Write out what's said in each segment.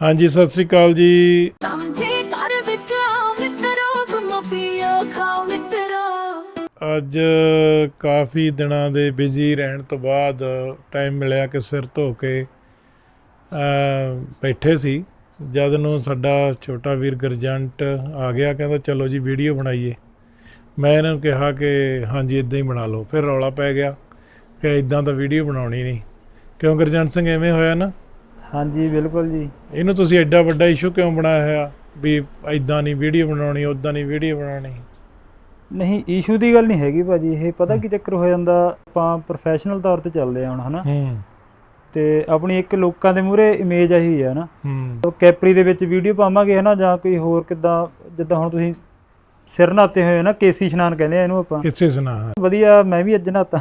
ਹਾਂਜੀ ਸਤਿ ਸ੍ਰੀ ਅਕਾਲ ਜੀ। ਸਮਝੇ ਘਰ ਵਿੱਚ ਆਓ ਮਿੱਤਰੋ ਘੁੰਮੋ ਪੀਓ ਖਾਓ ਮਿੱਤਰੋ ਅੱਜ ਕਾਫੀ ਦਿਨਾਂ ਦੇ ਬਿਜ਼ੀ ਰਹਿਣ ਤੋਂ ਬਾਅਦ ਟਾਈਮ ਮਿਲਿਆ ਕਿ ਸਿਰ ਧੋ ਕੇ ਬੈਠੇ ਸੀ। ਜਦ ਨੂੰ ਸਾਡਾ ਛੋਟਾ ਵੀਰ ਗਰਜੰਟ ਆ ਗਿਆ ਕਹਿੰਦਾ ਚਲੋ ਜੀ ਵੀਡੀਓ ਬਣਾਈਏ। ਮੈਂ ਇਹਨਾਂ ਨੂੰ ਕਿਹਾ ਕਿ ਹਾਂਜੀ ਇਦਾਂ ਹੀ ਬਣਾ ਲਓ। ਫਿਰ ਰੌਲਾ ਪੈ ਗਿਆ ਕਿ ਇਦਾਂ ਤਾਂ ਵੀਡੀਓ ਬਣਾਉਣੀ ਨਹੀਂ। ਕਿਉਂ ਗਰਜੰਟ ਸਿੰਘ ਐਵੇਂ ਹੋਇਆ ਨਾ? ਹਾਂਜੀ ਬਿਲਕੁਲ ਜੀ। ਇਹਨੂੰ ਤੁਸੀਂ ਐਡਾ ਵੱਡਾ ਇਸ਼ੂ ਕਿਉਂ ਬਣਾਇਆ ਹੋਇਆ? ਵੀ ਇਦਾਂ ਨਹੀਂ ਵੀਡੀਓ ਬਣਾਉਣੀ ਉਦਾਂ ਨਹੀਂ ਵੀਡੀਓ ਬਣਾਉਣੀ। ਨਹੀਂ ਇਸ਼ੂ ਦੀ ਗੱਲ ਨਹੀਂ ਹੈਗੀ ਭਾਜੀ। ਇਹ ਪਤਾ ਕੀ ਚੱਕਰ ਹੋ ਜਾਂਦਾ? ਆਪਾਂ ਪ੍ਰੋਫੈਸ਼ਨਲ ਤੌਰ ਤੇ ਚੱਲਦੇ ਆ ਹੁਣ ਹਨਾ? ਹੂੰ। ਤੇ ਆਪਣੀ ਇੱਕ ਲੋਕਾਂ ਦੇ ਮੂਹਰੇ ਇਮੇਜ ਆਹੀ ਹੈ ਨਾ ਹੂੰ। ਕੈਪਰੀ ਦੇ ਵਿੱਚ ਵੀਡੀਓ ਪਾਵਾਂਗੇ ਹਨਾ? ਜਾਂ ਕੋਈ ਹੋਰ ਕਿਦਾਂ ਜਿੱਦਾਂ ਹੁਣ ਤੁਸੀਂ ਸਿਰ ਨਹਾਤੇ ਹੋਏ ਨਾ ਕੇਸੀ ਇਸ਼ਨਾਨ ਕਹਿੰਦੇ ਆ ਇਹਨੂੰ ਆਪਾਂ। ਕਿਸੇ ਸੁਣਾ ਵਧੀਆ ਮੈਂ ਵੀ ਅੱਜ ਨਹਾਤਾ।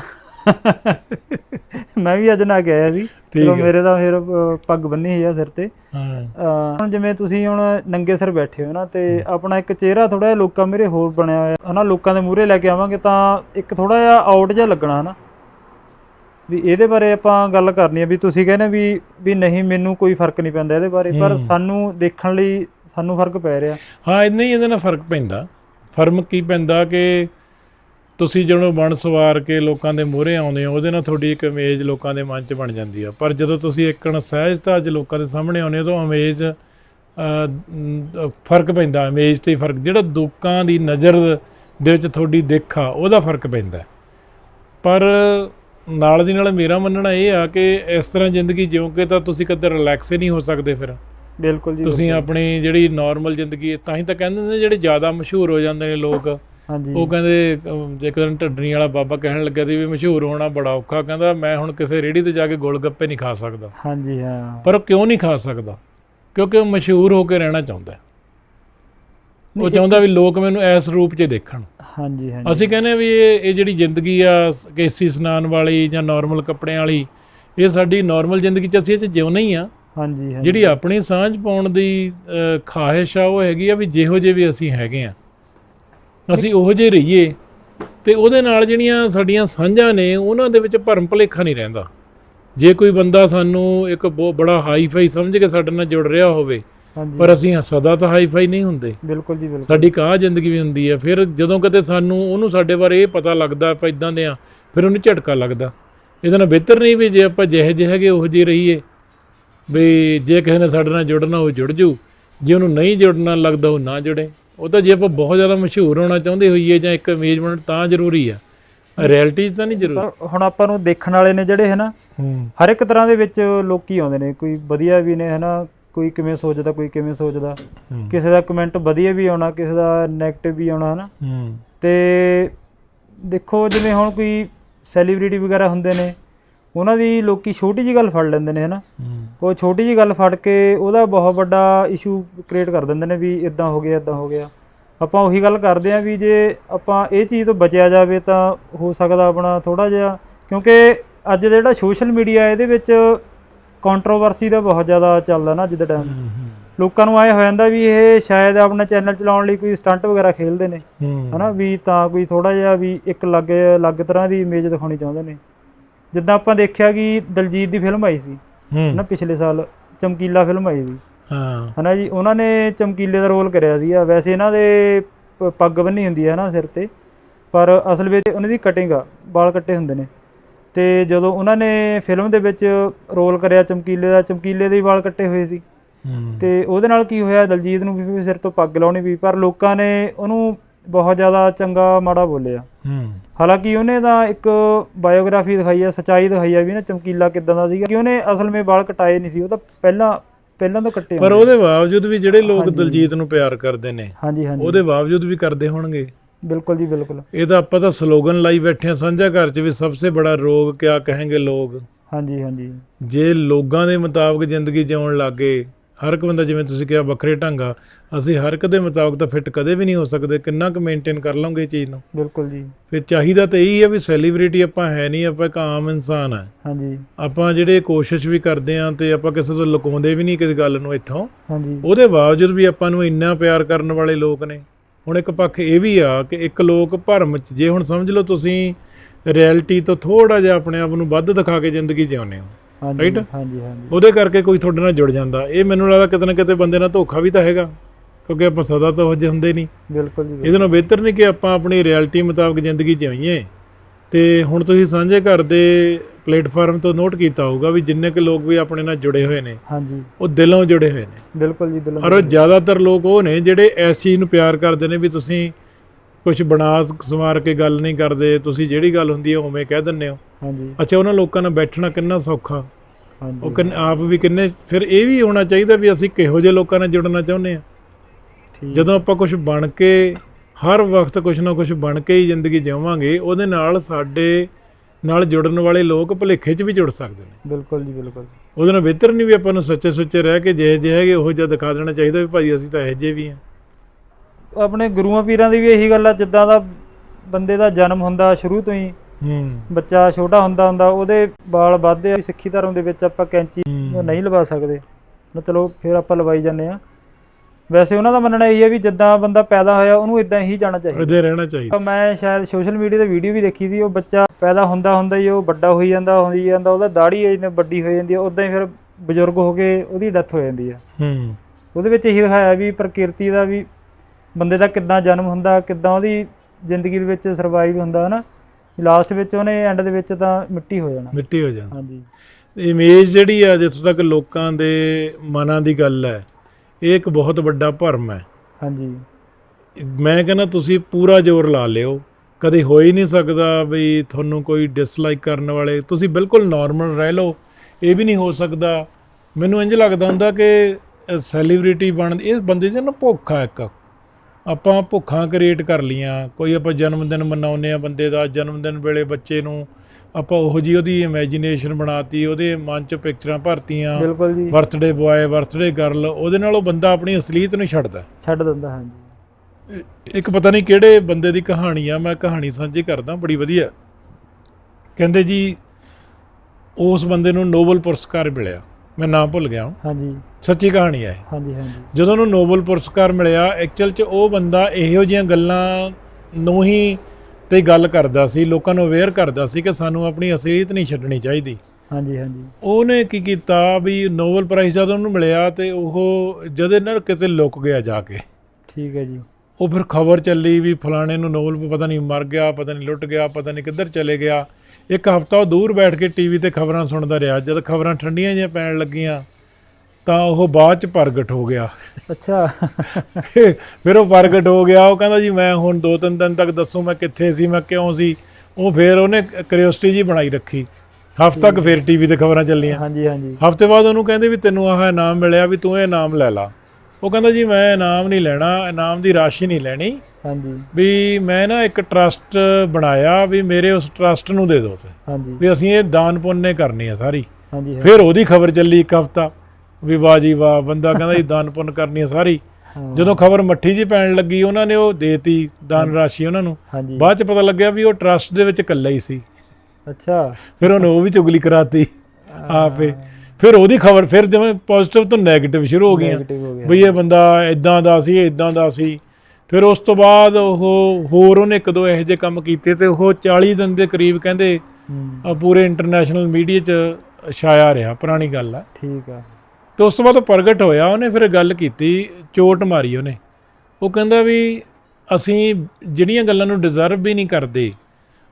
ਮੈਂ ਵੀ ਅੱਜ ਆਇਆ ਸੀ। ਠੀਕ। ਮੇਰੇ ਤਾਂ ਫਿਰ ਪੱਗ ਬੰਨੀ ਹੋਈ ਆ ਸਿਰ ਤੇ। ਹਾਂ। ਜਿਵੇਂ ਤੁਸੀਂ ਹੁਣ ਨੰਗੇ ਸਿਰ ਬੈਠੇ ਹੋ ਨਾ ਤੇ ਆਪਣਾ ਇੱਕ ਚਿਹਰਾ ਥੋੜਾ ਜਿਹਾ ਲੋਕਾਂ ਮੂਹਰੇ ਹੋਰ ਬਣਿਆ ਹੋਇਆ ਹਨਾ? ਲੋਕਾਂ ਦੇ ਮੂਹਰੇ ਲੈ ਕੇ ਆਵਾਂਗੇ ਤਾਂ ਇੱਕ ਥੋੜਾ ਜਿਹਾ ਆਊਟ ਜਿਹਾ ਲੱਗਣਾ ਹਨਾ? ਵੀ ਇਹਦੇ ਬਾਰੇ ਆਪਾਂ ਗੱਲ ਕਰਨੀ ਹੈ ਵੀ ਤੁਸੀਂ ਕਹਿੰਦੇ ਵੀ ਵੀ ਨਹੀਂ ਮੈਨੂੰ ਕੋਈ ਫ਼ਰਕ ਨਹੀਂ ਪੈਂਦਾ ਇਹਦੇ ਬਾਰੇ ਪਰ। ਸਾਨੂੰ ਦੇਖਣ ਲਈ ਸਾਨੂੰ ਫ਼ਰਕ ਪੈ ਰਿਹਾ। ਹਾਂ ਇੰਨਾ ਹੀ ਇਹਦੇ ਨਾਲ ਫ਼ਰਕ ਪੈਂਦਾ। ਫ਼ਰਕ ਕੀ ਪੈਂਦਾ ਕਿ ਤੁਸੀਂ ਜਦੋਂ ਬਣ ਸਵਾਰ ਕੇ ਲੋਕਾਂ ਦੇ ਮੂਹਰੇ ਆਉਂਦੇ ਹੋ ਉਹਦੇ ਨਾਲ ਤੁਹਾਡੀ ਇੱਕ ਇਮੇਜ ਲੋਕਾਂ ਦੇ ਮਨ 'ਚ ਬਣ ਜਾਂਦੀ ਆ। ਪਰ ਜਦੋਂ ਤੁਸੀਂ ਇੱਕਣ ਸਹਿਜਤਾ 'ਚ ਲੋਕਾਂ ਦੇ ਸਾਹਮਣੇ ਆਉਂਦੇ ਹੋ ਤਾਂ ਇਮੇਜ ਫ਼ਰਕ ਪੈਂਦਾ ਇਮੇਜ ਤੇ ਹੀ ਫ਼ਰਕ। ਜਿਹੜਾ ਲੋਕਾਂ ਦੀ ਨਜ਼ਰ ਦੇ ਵਿੱਚ ਤੁਹਾਡੀ ਦਿੱਖ ਆ ਉਹਦਾ ਫ਼ਰਕ ਪੈਂਦਾ। ਪਰ ਨਾਲ ਦੀ ਨਾਲ ਮੇਰਾ ਮੰਨਣਾ ਇਹ ਆ ਕਿ ਇਸ ਤਰ੍ਹਾਂ ਜ਼ਿੰਦਗੀ ਜਿਉਂ ਕੇ ਤਾਂ ਤੁਸੀਂ ਕਦੇ ਰਿਲੈਕਸ ਹੀ ਨਹੀਂ ਹੋ ਸਕਦੇ ਫਿਰ। ਬਿਲਕੁਲ ਜੀ ਤੁਸੀਂ। ਆਪਣੀ ਜਿਹੜੀ ਨਾਰਮਲ ਜ਼ਿੰਦਗੀ ਤਾਂ ਹੀ ਤਾਂ ਕਹਿੰਦੇ ਨੇ ਜਿਹੜੇ ਜ਼ਿਆਦਾ ਮਸ਼ਹੂਰ ਹੋ ਜਾਂਦੇ ਨੇ ਲੋਕ। ਹਾਂਜੀ। ਉਹ ਕਹਿੰਦੇ ਜੇ ਦਿਨ ਢੱਡਰੀ ਵਾਲਾ ਬਾਬਾ ਕਹਿਣ ਲੱਗਾ ਸੀ ਵੀ ਮਸ਼ਹੂਰ ਹੋਣਾ ਬੜਾ ਔਖਾ ਕਹਿੰਦਾ ਮੈਂ ਹੁਣ ਕਿਸੇ ਰੇੜੀ ਤੇ ਜਾ ਕੇ ਗੋਲ ਗੱਪੇ ਨਹੀਂ ਖਾ ਸਕਦਾ। ਹਾਂਜੀ ਹਾਂ। ਪਰ ਉਹ ਕਿਉਂ ਨਹੀਂ ਖਾ ਸਕਦਾ? ਕਿਉਂਕਿ ਉਹ ਮਸ਼ਹੂਰ ਹੋ ਕੇ ਰਹਿਣਾ ਚਾਹੁੰਦਾ। ਉਹ ਚਾਹੁੰਦਾ ਵੀ ਲੋਕ ਮੈਨੂੰ ਇਸ ਰੂਪ 'ਚ ਦੇਖਣ। ਹਾਂਜੀ ਹਾਂਜੀ। ਅਸੀਂ ਕਹਿੰਦੇ ਵੀ ਇਹ ਇਹ ਜਿਹੜੀ ਜ਼ਿੰਦਗੀ ਆ ਕੇਸੀ ਇਸ਼ਨਾਨ ਵਾਲੀ ਜਾਂ ਨਾਰਮਲ ਕੱਪੜਿਆਂ ਵਾਲੀ ਇਹ ਸਾਡੀ ਨਾਰਮਲ ਜ਼ਿੰਦਗੀ 'ਚ ਅਸੀਂ ਇਹ 'ਚ ਜਿਉਣਾ ਹੀ ਆ। ਹਾਂਜੀ ਹਾਂਜੀ। ਜਿਹੜੀ ਆਪਣੀ ਸਾਂਝ ਪਾਉਣ ਦੀ ਖਾਹਿਸ਼ ਆ ਉਹ ਹੈਗੀ ਆ ਵੀ ਜਿਹੋ ਜਿਹੇ ਵੀ ਅਸੀਂ ਹੈਗੇ ਆ। ਅਸੀਂ ਉਹੋ ਜਿਹੇ ਰਹੀਏ ਤੇ ਉਹਦੇ ਨਾਲ ਜਿਹੜੀਆਂ ਸਾਡੀਆਂ ਸਾਂਝਾਂ ਨੇ ਉਹਨਾਂ ਦੇ ਵਿੱਚ ਭਰਮ ਭੁਲੇਖਾ ਨਹੀਂ ਰਹਿੰਦਾ। ਜੇ ਕੋਈ ਬੰਦਾ ਸਾਨੂੰ ਇੱਕ ਬਹੁਤ ਬੜਾ ਹਾਈ ਫਾਈ ਸਮਝ ਕੇ ਸਾਡੇ ਨਾਲ ਜੁੜ ਰਿਹਾ ਹੋਵੇ ਪਰ ਅਸੀਂ ਸਦਾ ਤਾਂ ਹਾਈ ਫਾਈ ਨਹੀਂ ਹੁੰਦੇ। ਬਿਲਕੁਲ ਜੀ ਬਿਲਕੁਲ। ਸਾਡੀ ਕਾਹ ਜ਼ਿੰਦਗੀ ਵੀ ਹੁੰਦੀ ਹੈ ਫਿਰ ਜਦੋਂ ਕਦੇ ਸਾਨੂੰ ਉਹਨੂੰ ਸਾਡੇ ਬਾਰੇ ਇਹ ਪਤਾ ਲੱਗਦਾ ਆਪਾਂ ਇਦਾਂ ਦੇ ਆ ਫਿਰ ਉਹਨੂੰ ਝਟਕਾ ਲੱਗਦਾ। ਇਹਦੇ ਨਾਲ ਬਿਹਤਰ ਨਹੀਂ ਵੀ ਜੇ ਆਪਾਂ ਜਿਹੇ ਜਿਹੇ ਹੈਗੇ ਉਹੋ ਜਿਹੇ ਰਹੀਏ। ਵੀ ਜੇ ਕਿਸੇ ਨੇ ਸਾਡੇ ਨਾਲ ਜੁੜਨਾ ਉਹ ਜੁੜ ਜੂ। ਜੇ ਉਹਨੂੰ ਨਹੀਂ ਜੁੜਨਾ ਲੱਗਦਾ ਉਹ ਨਾ ਜੁੜੇ। ਉਹ ਤਾਂ ਜੇ ਆਪਾਂ ਬਹੁਤ ਜ਼ਿਆਦਾ ਮਸ਼ਹੂਰ ਹੋਣਾ ਚਾਹੁੰਦੇ ਹੋਈਏ ਜਾਂ ਇੱਕ ਬਣਨ ਤਾਂ ਜ਼ਰੂਰੀ ਆ। ਰਿਐਲਿਟੀਜ਼ ਤਾਂ ਨਹੀਂ ਜ਼ਰੂਰੀ। ਹੁਣ ਆਪਾਂ ਨੂੰ ਦੇਖਣ ਵਾਲੇ ਨੇ ਜਿਹੜੇ ਹਨਾ ਹਰ ਇੱਕ ਤਰ੍ਹਾਂ ਦੇ ਵਿੱਚ ਲੋਕੀ ਆਉਂਦੇ ਨੇ ਕੋਈ ਵਧੀਆ ਵੀ ਨੇ ਹਨਾ ਕੋਈ ਕਿਵੇਂ ਸੋਚਦਾ ਕੋਈ ਕਿਵੇਂ ਸੋਚਦਾ। ਕਿਸੇ ਦਾ ਕਮੈਂਟ ਵਧੀਆ ਵੀ ਆਉਣਾ ਕਿਸੇ ਦਾ 네ਗੇਟਿਵ ਵੀ ਆਉਣਾ ਹਨਾ। ਤੇ ਦੇਖੋ ਜਿਵੇਂ ਹੁਣ ਕੋਈ ਸੈਲੀਬ੍ਰਿਟੀ ਵਗੈਰਾ ਹੁੰਦੇ ਨੇ ਉਹਨਾਂ ਦੀ ਲੋਕੀ ਛੋਟੀ ਜੀ ਗੱਲ ਫੜ ਲੈਂਦੇ ਨੇ ਹਨਾ? ਉਹ ਛੋਟੀ ਜੀ ਗੱਲ ਫੜ ਕੇ ਉਹਦਾ ਬਹੁਤ ਵੱਡਾ ਇਸ਼ੂ ਕ੍ਰੀਏਟ ਕਰ ਦਿੰਦੇ ਨੇ ਵੀ ਇਦਾਂ ਹੋ ਗਿਆ ਇਦਾਂ ਹੋ ਗਿਆ। ਆਪਾਂ ਉਹੀ ਗੱਲ ਕਰਦੇ ਆਂ ਵੀ ਜੇ ਆਪਾਂ ਇਹ ਚੀਜ਼ ਤੋਂ ਬਚਿਆ ਜਾਵੇ ਤਾਂ ਹੋ ਸਕਦਾ ਆਪਣਾ ਥੋੜਾ ਜਿਹਾ ਕਿਉਂਕਿ ਅੱਜ ਦਾ ਜਿਹੜਾ ਸੋਸ਼ਲ ਮੀਡੀਆ ਇਹਦੇ ਵਿੱਚ ਕੰਟਰੋਵਰਸੀ ਦਾ ਬਹੁਤ ਜ਼ਿਆਦਾ ਚੱਲਦਾ ਨਾ ਅੱਜ ਦੇ ਟਾਈਮ ਲੋਕਾਂ ਨੂੰ ਆਏ ਹੋ ਜਾਂਦਾ ਵੀ ਇਹ ਸ਼ਾਇਦ ਆਪਣਾ ਚੈਨਲ ਚਲਾਉਣ ਲਈ ਕੋਈ ਸਟੰਟ ਵਗੈਰਾ ਖੇਲਦੇ ਨੇ। ਹਨਾ ਵੀ ਤਾਂ ਕੋਈ ਥੋੜਾ ਜਿਹਾ ਵੀ ਇੱਕ ਅਲੱਗ ਅਲੱਗ ਤਰ੍ਹਾਂ ਦੀ ਇਮੇਜ ਦਿਖਾਉਣੀ ਚਾਹੁੰਦੇ ਨੇ। ਜਿੱਦਾਂ ਆਪਾਂ ਦੇਖਿਆ ਕਿ ਦਲਜੀਤ ਦੀ ਫਿਲਮ ਆਈ ਸੀ ਹੂੰ। ਨਾ ਪਿਛਲੇ ਸਾਲ ਚਮਕੀਲਾ ਫਿਲਮ ਆਈ ਸੀ। ਹਾਂ। ਹਨਾ ਜੀ ਉਹਨਾਂ ਨੇ ਚਮਕੀਲੇ ਦਾ ਰੋਲ ਕਰਿਆ ਸੀਗਾ। ਵੈਸੇ ਇਹਨਾਂ ਦੇ ਪ- ਪੱਗ ਬੰਨੀ ਹੁੰਦੀ ਹੈ ਨਾ ਸਿਰ ਤੇ। ਪਰ ਅਸਲ ਵਿੱਚ ਉਹਨਾਂ ਦੀ ਕਟਿੰਗ ਆ ਵਾਲ ਕੱਟੇ ਹੁੰਦੇ ਨੇ। ਤੇ ਜਦੋਂ ਉਹਨਾਂ ਨੇ ਫਿਲਮ ਦੇ ਵਿੱਚ ਰੋਲ ਕਰਿਆ ਚਮਕੀਲੇ ਦਾ ਚਮਕੀਲੇ ਦੇ ਹੀ ਵਾਲ ਕੱਟੇ ਹੋਏ ਸੀ। ਹੂੰ। ਤੇ ਉਹਦੇ ਨਾਲ ਕੀ ਹੋਇਆ ਦਲਜੀਤ ਨੂੰ ਵੀ ਸਿਰ ਤੋਂ ਪੱਗ ਲਾਉਣੀ ਵੀ ਪਰ ਲੋਕਾਂ ਨੇ ਉਹਨੂੰ ਬਹੁਤ ਜ਼ਿਆਦਾ ਚੰਗਾ ਮਾੜਾ ਬੋਲਿਆ। ਹੂੰ ਹਾਲਾਂਕਿ ਉਹਨੇ ਤਾਂ ਇੱਕ ਬਾਇਓਗ੍ਰਾਫੀ ਦਿਖਾਈ ਆ ਸਚਾਈ ਦਿਖਾਈ ਆ ਵੀ ਨਾ ਚਮਕੀਲਾ ਕਿਦਾਂ ਦਾ ਸੀਗਾ ਕਿ ਉਹਨੇ ਅਸਲ ਵਿੱਚ ਵਾਲ ਕਟਾਏ ਨਹੀਂ ਸੀ ਉਹ ਤਾਂ ਪਹਿਲਾਂ ਪਹਿਲਾਂ ਤੋਂ ਕੱਟੇ ਪਰ ਹੁੰਦੇ। ਉਹਦੇ ਬਾਵਜੂਦ ਵੀ ਜਿਹੜੇ ਲੋਕ। ਦਲਜੀਤ ਨੂੰ ਪਿਆਰ ਕਰਦੇ ਨੇ ਹਾਂਜੀ ਹਾਂਜੀ। ਉਹਦੇ ਬਾਵਜੂਦ ਵੀ ਕਰਦੇ ਹੋਣਗੇ। ਬਿਲਕੁਲ ਜੀ ਬਿਲਕੁਲ। ਇਹ ਤਾਂ ਆਪਾਂ ਤਾਂ ਸਲੋਗਨ ਲਾਈ ਬੈਠੇ ਆ ਸਾਂਝਾ ਘਰ 'ਚ ਵੀ ਸਭ ਤੋਂ ਬੜਾ ਰੋਗ ਕਿਆ ਕहेंगे ਲੋਗ ਹਾਂਜੀ ਹਾਂਜੀ। ਜੇ ਲੋਕਾਂ ਦੇ ਮੁਤਾਬਕ ਜ਼ਿੰਦਗੀ ਜਿਉਣ ਲੱਗੇ ਹਰ ਇੱਕ ਬੰਦਾ ਜਿਵੇਂ ਤੁਸੀਂ ਕਿਹਾ ਵੱਖਰੇ ਢੰਗਾ ਅਸੀਂ ਹਰ ਇੱਕ ਦੇ ਮੁਤਾਬਕ ਤਾਂ ਫਿੱਟ ਕਦੇ ਵੀ ਨਹੀਂ ਹੋ ਸਕਦੇ ਕਿੰਨਾ ਕੁ ਮੇਨਟੇਨ ਕਰ ਲਵਾਂਗੇ ਇਹ ਚੀਜ਼ ਨੂੰ? ਬਿਲਕੁਲ ਜੀ। ਫਿਰ ਚਾਹੀਦਾ ਤਾਂ ਇਹੀ ਹੈ ਵੀ ਸੈਲੀਬ੍ਰਿਟੀ ਆਪਾਂ ਹੈ ਨਹੀਂ ਆਪਾਂ ਇੱਕ ਆਮ ਇਨਸਾਨ ਆ। ਹਾਂਜੀ। ਆਪਾਂ ਜਿਹੜੇ ਕੋਸ਼ਿਸ਼ ਵੀ ਕਰਦੇ ਆ ਤੇ ਆਪਾਂ ਕਿਸੇ ਤੋਂ ਲੁਕਾਉਂਦੇ ਵੀ ਨਹੀਂ ਕਿਸੇ ਗੱਲ ਨੂੰ ਇੱਥੋਂ। ਹਾਂਜੀ। ਉਹਦੇ ਬਾਵਜੂਦ ਵੀ ਆਪਾਂ ਨੂੰ ਇੰਨਾ ਪਿਆਰ ਕਰਨ ਵਾਲੇ ਲੋਕ ਨੇ। ਹੁਣ ਇੱਕ ਪੱਖ ਇਹ ਵੀ ਆ ਕਿ ਇੱਕ ਲੋਕ ਭਰਮ ਚ ਜੇ ਹੁਣ ਸਮਝ ਲਓ ਤੁਸੀਂ ਰਿਐਲਿਟੀ ਤੋਂ ਥੋੜਾ ਜਿਹਾ ਆਪਣੇ ਆਪ ਨੂੰ ਵੱਧ ਦਿਖਾ ਕੇ ਜ਼ਿੰਦਗੀ ਜਿਉਂਦੇ ਹੋ। ਰਾਈਟ ਹਾਂਜੀ ਹਾਂਜੀ। ਉਹਦੇ ਕਰਕੇ ਕੋਈ ਤੁਹਾਡੇ ਨਾਲ ਜੁੜ ਜਾਂਦਾ। ਇਹ ਮੈਨੂੰ ਲੱਗਦਾ ਕਿਤੇ ਨਾ ਕਿਤੇ ਬੰਦੇ ਨਾਲ ਧੋਖਾ ਵੀ ਤਾਂ ਹੈਗਾ ਕਿਉਂਕਿ ਆਪਾਂ ਸਦਾ ਤਾਂ ਉਹ ਜਿਹੇ ਹੁੰਦੇ ਨਹੀਂ। ਬਿਲਕੁਲ ਜੀ। ਇਹਦੇ ਨਾਲੋਂ ਬਿਹਤਰ ਨਹੀਂ ਕਿ ਆਪਾਂ ਆਪਣੀ ਰਿਐਲਿਟੀ ਮੁਤਾਬਕ ਜ਼ਿੰਦਗੀ ਜਿਉਈਏ। ਤੇ ਹੁਣ ਤੁਸੀਂ ਸਾਂਝੇ ਘਰ ਦੇ ਪਲੇਟਫਾਰਮ ਤੋਂ ਨੋਟ ਕੀਤਾ ਹੋਊਗਾ ਵੀ ਜਿੰਨੇ ਕੁ ਲੋਕ ਵੀ ਆਪਣੇ ਨਾਲ ਜੁੜੇ ਹੋਏ ਨੇ ਹਾਂਜੀ। ਉਹ ਦਿਲੋਂ ਜੁੜੇ ਹੋਏ ਨੇ। ਬਿਲਕੁਲ ਜੀ ਦਿਲੋਂ ਔਰ ਉਹ ਜ਼ਿਆਦਾਤਰ ਲੋਕ ਉਹ ਨੇ ਜਿਹੜੇ ਇਸ ਚੀਜ਼ ਨੂੰ ਪਿਆਰ ਕਰਦੇ ਨੇ ਵੀ ਤੁਸੀਂ ਕੁਝ ਬਣਾ ਸਮਾਰ ਕੇ ਗੱਲ ਨਹੀਂ ਕਰਦੇ ਤੁਸੀਂ ਜਿਹੜੀ ਗੱਲ ਹੁੰਦੀ ਹੈ ਉਵੇਂ ਕਹਿ ਦਿੰਦੇ ਹੋ। ਹਾਂਜੀ। ਅੱਛਾ ਉਹਨਾਂ ਲੋਕਾਂ ਨਾਲ ਬੈਠਣਾ ਕਿੰਨਾ ਸੌਖਾ? ਹਾਂਜੀ। ਉਹ ਕਿੰਨ ਆਪ ਵੀ ਕਿੰਨੇ ਫਿਰ ਇਹ ਵੀ ਹੋਣਾ ਚਾਹੀਦਾ ਵੀ ਅਸੀਂ ਕਿਹੋ ਜਿਹੇ ਲੋਕਾਂ ਨਾਲ ਜੁੜਨਾ ਚਾਹੁੰਦੇ ਆ ਜਦੋਂ ਆਪਾਂ ਕੁਝ ਬਣ ਕੇ ਹਰ ਵਕਤ ਕੁਝ ਨਾ ਕੁਝ ਬਣ ਕੇ ਹੀ ਜ਼ਿੰਦਗੀ ਜਿਉਵਾਂਗੇ ਉਹਦੇ ਨਾਲ ਸਾਡੇ ਨਾਲ ਜੁੜਨ ਵਾਲੇ ਲੋਕ ਭੁਲੇਖੇ 'ਚ ਵੀ ਜੁੜ ਸਕਦੇ ਨੇ। ਬਿਲਕੁਲ ਜੀ ਬਿਲਕੁਲ। ਉਹਦੇ ਨਾਲ ਬਿਹਤਰ ਨਹੀਂ ਵੀ ਆਪਾਂ ਨੂੰ ਸੱਚੇ ਸੁੱਚੇ ਰਹਿ ਕੇ ਜਿਹੇ ਜਿਹੇ ਹੈਗੇ ਉਹ ਜਿਹਾ ਦਿਖਾ ਦੇਣਾ ਚਾਹੀਦਾ ਵੀ ਭਾਈ ਅਸੀਂ ਤਾਂ ਇਹੋ ਜਿਹੇ ਵੀ ਆ ਆਪਣੇ ਗੁਰੂਆਂ ਪੀਰਾਂ ਦੀ ਵੀ ਇਹੀ ਗੱਲ ਆ ਜਿੱਦਾਂ ਦਾ ਬੰਦੇ ਦਾ ਜਨਮ ਹੁੰਦਾ ਸ਼ੁਰੂ ਤੋਂ ਹੀ ਹੂੰ। ਬੱਚਾ ਛੋਟਾ ਹੁੰਦਾ ਹੁੰਦਾ ਉਹਦੇ ਵਾਲ ਵੱਧਦੇ ਆ ਸਿੱਖੀ ਧਰਮ ਦੇ ਵਿੱਚ ਆਪਾਂ ਕੈਂਚੀ। ਨਹੀਂ ਲਵਾ ਸਕਦੇ। ਨਾ ਚਲੋ ਫਿਰ ਆਪਾਂ ਲਵਾਈ ਜਾਂਦੇ ਆ। ਵੈਸੇ ਉਹਨਾਂ ਦਾ ਮੰਨਣਾ ਇਹ ਹੈ ਵੀ ਜਿੱਦਾਂ ਬੰਦਾ ਪੈਦਾ ਹੋਇਆ ਉਹਨੂੰ ਇਦਾਂ ਹੀ ਜਾਣਾ ਚਾਹੀਦਾ। ਉਹਦੇ ਰਹਿਣਾ ਚਾਹੀਦਾ। ਮੈਂ ਸ਼ਾਇਦ ਸੋਸ਼ਲ ਮੀਡੀਆ ਤੇ ਵੀਡੀਓ ਵੀ ਦੇਖੀ ਸੀ ਉਹ ਬੱਚਾ ਪੈਦਾ ਹੁੰਦਾ ਹੁੰਦਾ ਹੀ ਉਹ ਵੱਡਾ ਹੋਈ ਜਾਂਦਾ ਹੋਈ ਜਾਂਦਾ ਉਹਦਾ ਦਾੜੀ ਇਹਨੇ ਵੱਡੀ ਹੋ ਜਾਂਦੀ ਹੈ ਉਦਾਂ ਹੀ ਫਿਰ ਬਜ਼ੁਰਗ ਹੋ ਕੇ ਉਹਦੀ ਡੈਥ ਹੋ ਜਾਂਦੀ ਹੈ। ਹੂੰ। ਉਹਦੇ ਵਿੱਚ ਇਹੀ ਦਿਖਾਇਆ ਵੀ ਪ੍ਰਕਿਰਤੀ ਦਾ ਵੀ ਬੰਦੇ ਦਾ ਕਿੱਦਾਂ ਜਨਮ ਹੁੰਦਾ ਕਿੱਦਾਂ ਉਹਦੀ ਜ਼ਿੰਦਗੀ ਦੇ ਵਿੱਚ ਸਰਵਾਈਵ ਹੁੰਦਾ ਹੈ ਨਾ ਲਾਸਟ ਵਿੱਚ ਉਹਨੇ ਐਂਡ ਦੇ ਵਿੱਚ ਤਾਂ ਮਿੱਟੀ ਹੋ ਜਾਣਾ। ਮਿੱਟੀ ਹੋ ਜਾਣਾ। ਹਾਂਜੀ। ਇਮੇਜ ਜਿਹੜੀ ਆ ਜਿੱਥੋਂ ਤੱਕ ਲੋਕਾਂ ਦੇ ਮਨਾਂ ਦੀ ਗੱਲ ਹੈ ਇਹ ਇੱਕ ਬਹੁਤ ਵੱਡਾ ਭਰਮ ਹੈ। ਹਾਂਜੀ। ਮੈਂ ਕਹਿੰਦਾ ਤੁਸੀਂ ਪੂਰਾ ਜ਼ੋਰ ਲਾ ਲਿਓ। ਕਦੇ ਹੋ ਹੀ ਨਹੀਂ ਸਕਦਾ ਵੀ ਤੁਹਾਨੂੰ ਕੋਈ ਡਿਸਲਾਈਕ ਕਰਨ ਵਾਲੇ ਤੁਸੀਂ ਬਿਲਕੁਲ ਨਾਰਮਲ ਰਹਿ ਲਓ। ਇਹ ਵੀ ਨਹੀਂ ਹੋ ਸਕਦਾ। ਮੈਨੂੰ ਇੰਜ ਲੱਗਦਾ ਹੁੰਦਾ ਕਿ ਸੈਲੀਬ੍ਰਿਟੀ ਬਣ ਇਹ ਬੰਦੇ 'ਚ ਨਾ ਭੁੱਖ ਆ ਇੱਕ। ਆਪਾਂ ਭੁੱਖਾਂ ਕ੍ਰੀਏਟ ਕਰ ਲੀਆਂ ਕੋਈ ਆਪਾਂ ਜਨਮ ਦਿਨ ਮਨਾਉਂਦੇ ਆ ਬੰਦੇ ਦਾ ਜਨਮ ਦਿਨ ਵੇਲੇ ਬੱਚੇ ਨੂੰ ਆਪਾਂ ਉਹੋ ਜੀ ਉਹਦੀ ਇਮੇਜਿਨੇਸ਼ਨ ਬਣਾਤੀ ਉਹਦੇ ਮਨ 'ਚ ਪਿਕਚਰਾਂ ਭਰਤੀਆਂ। ਬਰਥਡੇ ਬੁਆਏ ਬਰਥਡੇ ਗਰਲ ਉਹਦੇ ਨਾਲ ਉਹ ਬੰਦਾ ਆਪਣੀ ਅਸਲੀਅਤ ਨੂੰ ਛੱਡਦਾ। ਛੱਡ ਦਿੰਦਾ ਹਾਂਜੀ। ਇੱਕ ਪਤਾ ਨਹੀਂ ਕਿਹੜੇ ਬੰਦੇ ਦੀ ਕਹਾਣੀ ਆ ਮੈਂ ਕਹਾਣੀ ਸਾਂਝੀ ਕਰਦਾ ਬੜੀ ਵਧੀਆ। ਕਹਿੰਦੇ ਜੀ ਉਸ ਬੰਦੇ ਨੂੰ ਨੋਬਲ ਪੁਰਸਕਾਰ ਮਿਲਿਆ। ਮੈਂ ਨਾਮ ਭੁੱਲ ਗਿਆ। ਹੁਣ। ਹਾਂਜੀ। ਸੱਚੀ ਕਹਾਣੀ ਹੈ। ਹਾਂਜੀ ਹਾਂਜੀ। ਜਦੋਂ ਉਹਨੂੰ ਨੋਬਲ ਪੁਰਸਕਾਰ ਮਿਲਿਆ ਐਕਚੁਅਲ 'ਚ ਉਹ ਬੰਦਾ ਇਹੋ ਜਿਹੀਆਂ ਗੱਲਾਂ ਨੂੰ ਹੀ ਤੇ ਗੱਲ ਕਰਦਾ ਸੀ ਲੋਕਾਂ ਨੂੰ ਅਵੇਅਰ ਕਰਦਾ ਸੀ ਕਿ ਸਾਨੂੰ ਆਪਣੀ ਅਸਲੀਅਤ ਨਹੀਂ ਛੱਡਣੀ ਚਾਹੀਦੀ। ਹਾਂਜੀ ਹਾਂਜੀ। ਉਹਨੇ ਕੀ ਕੀਤਾ ਵੀ ਨੋਬਲ ਪ੍ਰਾਈਜ਼ ਜਦੋਂ ਉਹਨੂੰ ਮਿਲਿਆ ਤੇ ਉਹ ਜਦ ਇਹਨਾਂ ਕਿਤੇ ਲੁਕ ਗਿਆ ਜਾ ਕੇ। ਠੀਕ ਹੈ ਜੀ। ਉਹ ਫਿਰ ਖਬਰ ਚੱਲੀ ਵੀ ਫਲਾਣੇ ਨੂੰ ਨੋਬਲ ਪਤਾ ਨਹੀਂ ਮਰ ਗਿਆ ਪਤਾ ਨਹੀਂ ਲੁੱਟ ਗਿਆ ਪਤਾ ਨਹੀਂ ਕਿੱਧਰ ਚਲੇ ਗਿਆ। ਇੱਕ ਹਫਤਾ ਉਹ ਦੂਰ ਬੈਠ ਕੇ ਟੀਵੀ ਤੇ ਖਬਰਾਂ ਸੁਣਦਾ ਰਿਹਾ। ਜਦ ਖਬਰਾਂ ਠੰਡੀਆਂ ਜਿਹੀਆਂ ਪੈਣ ਲੱਗੀਆਂ ਤਾਂ ਉਹ ਬਾਅਦ ਚ ਪ੍ਰਗਟ ਹੋ ਗਿਆ। ਅੱਛਾ। ਫਿਰ ਉਹ ਪ੍ਰਗਟ ਹੋ ਗਿਆ। ਉਹ ਕਹਿੰਦਾ ਜੀ ਮੈਂ ਹੁਣ ਦੋ ਤਿੰਨ ਦਿਨ ਤੱਕ ਦੱਸੂ ਮੈਂ ਕਿੱਥੇ ਸੀ ਮੈਂ ਕਿਉਂ ਸੀ। ਉਹ ਫਿਰ ਉਹਨੇ ਕਿਉਰਿਓਸਿਟੀ ਜੀ ਬਣਾਈ ਰੱਖੀ। ਹਫ਼ਤਾ ਤੱਕ ਫਿਰ ਟੀਵੀ ਤੇ ਖਬਰਾਂ ਚੱਲੀਆਂ। ਹਾਂਜੀ ਹਾਂਜੀ। ਹਫ਼ਤੇ ਬਾਅਦ ਉਹਨੂੰ ਕਹਿੰਦੇ ਵੀ ਤੈਨੂੰ ਆਹ ਇਨਾਮ ਮਿਲਿਆ ਵੀ ਤੂੰ ਇਹ ਇਨਾਮ ਲੈ ਲਾ। ਉਹ ਕਹਿੰਦਾ ਜੀ ਮੈਂ ਇਨਾਮ ਨਹੀਂ ਲੈਣਾ ਇਨਾਮ ਦੀ ਰਾਸ਼ੀ ਨਹੀਂ ਲੈਣੀ। ਹਾਂਜੀ। ਵੀ ਮੈਂ ਨਾ ਇੱਕ ਟਰਸਟ ਬਣਾਇਆ ਵੀ ਮੇਰੇ ਉਸ ਟਰਸਟ ਨੂੰ ਦੇ ਦਿਓ ਤੇ ਹਾਂਜੀ। ਵੀ ਅਸੀਂ ਇਹ ਦਾਨ ਪੁੰਨੇ ਕਰਨੀ ਆ ਸਾਰੀ। ਹਾਂਜੀ ਹਾਂ। ਫਿਰ ਉਹਦੀ ਖਬਰ ਚੱਲੀ ਇੱਕ ਹਫਤਾ ਵੀ ਵਾਹ ਜੀ ਵਾਹ ਬੰਦਾ ਕਹਿੰਦਾ ਜੀ ਦਾਨ ਪੁੰਨ ਕਰਨੀ ਆ ਸਾਰੀ। ਹਾਂ, ਜਦੋਂ ਖਬਰ ਮੱਠੀ ਜੀ ਪੈਣ ਲੱਗੀ ਉਹਨਾਂ ਨੇ ਉਹ ਦੇਤੀ ਦਾਨ ਰਾਸ਼ੀ ਉਹਨਾਂ ਨੂੰ। ਬਾਅਦ ਚ ਪਤਾ ਲੱਗਿਆ ਵੀ ਉਹ ਟਰਸਟ ਦੇ ਵਿੱਚ ਇਕੱਲਾ ਹੀ ਸੀ। ਅੱਛਾ। ਫਿਰ ਉਹਨੇ ਉਹ ਵੀ ਚੁਗਲੀ ਕਰਾਤੀ ਆਪੇ। ਫਿਰ ਉਹਦੀ ਖਬਰ ਫਿਰ ਜਿਵੇਂ ਪੋਜ਼ਿਟਿਵ ਤੋਂ 네ਗੇਟਿਵ ਸ਼ੁਰੂ ਹੋ ਗਈਆਂ। ਨੈਗੇਟਿਵ ਬਈ ਇਹ ਬੰਦਾ ਇਦਾਂ ਦਾ ਸੀ ਇਦਾਂ ਦਾ ਸੀ। ਫਿਰ ਉਸ ਤੋਂ ਬਾਅਦ ਉਹ ਹੋਰ ਉਹਨੇ ਇੱਕ ਦੋ ਇਹੋ ਜਿਹੇ ਕੰਮ ਕੀਤੇ ਤੇ ਉਹ 40 ਦਿਨ ਦੇ ਕਰੀਬ ਕਹਿੰਦੇ ਪੂਰੇ ਇੰਟਰਨੈਸ਼ਨਲ ਮੀਡੀਆ 'ਚ ਛਾਇਆ ਰਿਹਾ ਪੁਰਾਣੀ ਗੱਲ ਆ। ਠੀਕ ਆ। ਤੇ ਉਸ ਤੋਂ ਬਾਅਦ ਉਹ ਪ੍ਰਗਟ ਹੋਇਆ ਉਹਨੇ ਫਿਰ ਗੱਲ ਕੀਤੀ ਚੋਟ ਮਾਰੀ ਉਹਨੇ। ਉਹ ਕਹਿੰਦਾ ਵੀ ਅਸੀਂ ਜਿਹੜੀਆਂ ਗੱਲਾਂ ਨੂੰ ਡਿਜ਼ਰਵ ਵੀ ਨਹੀਂ ਕਰਦੇ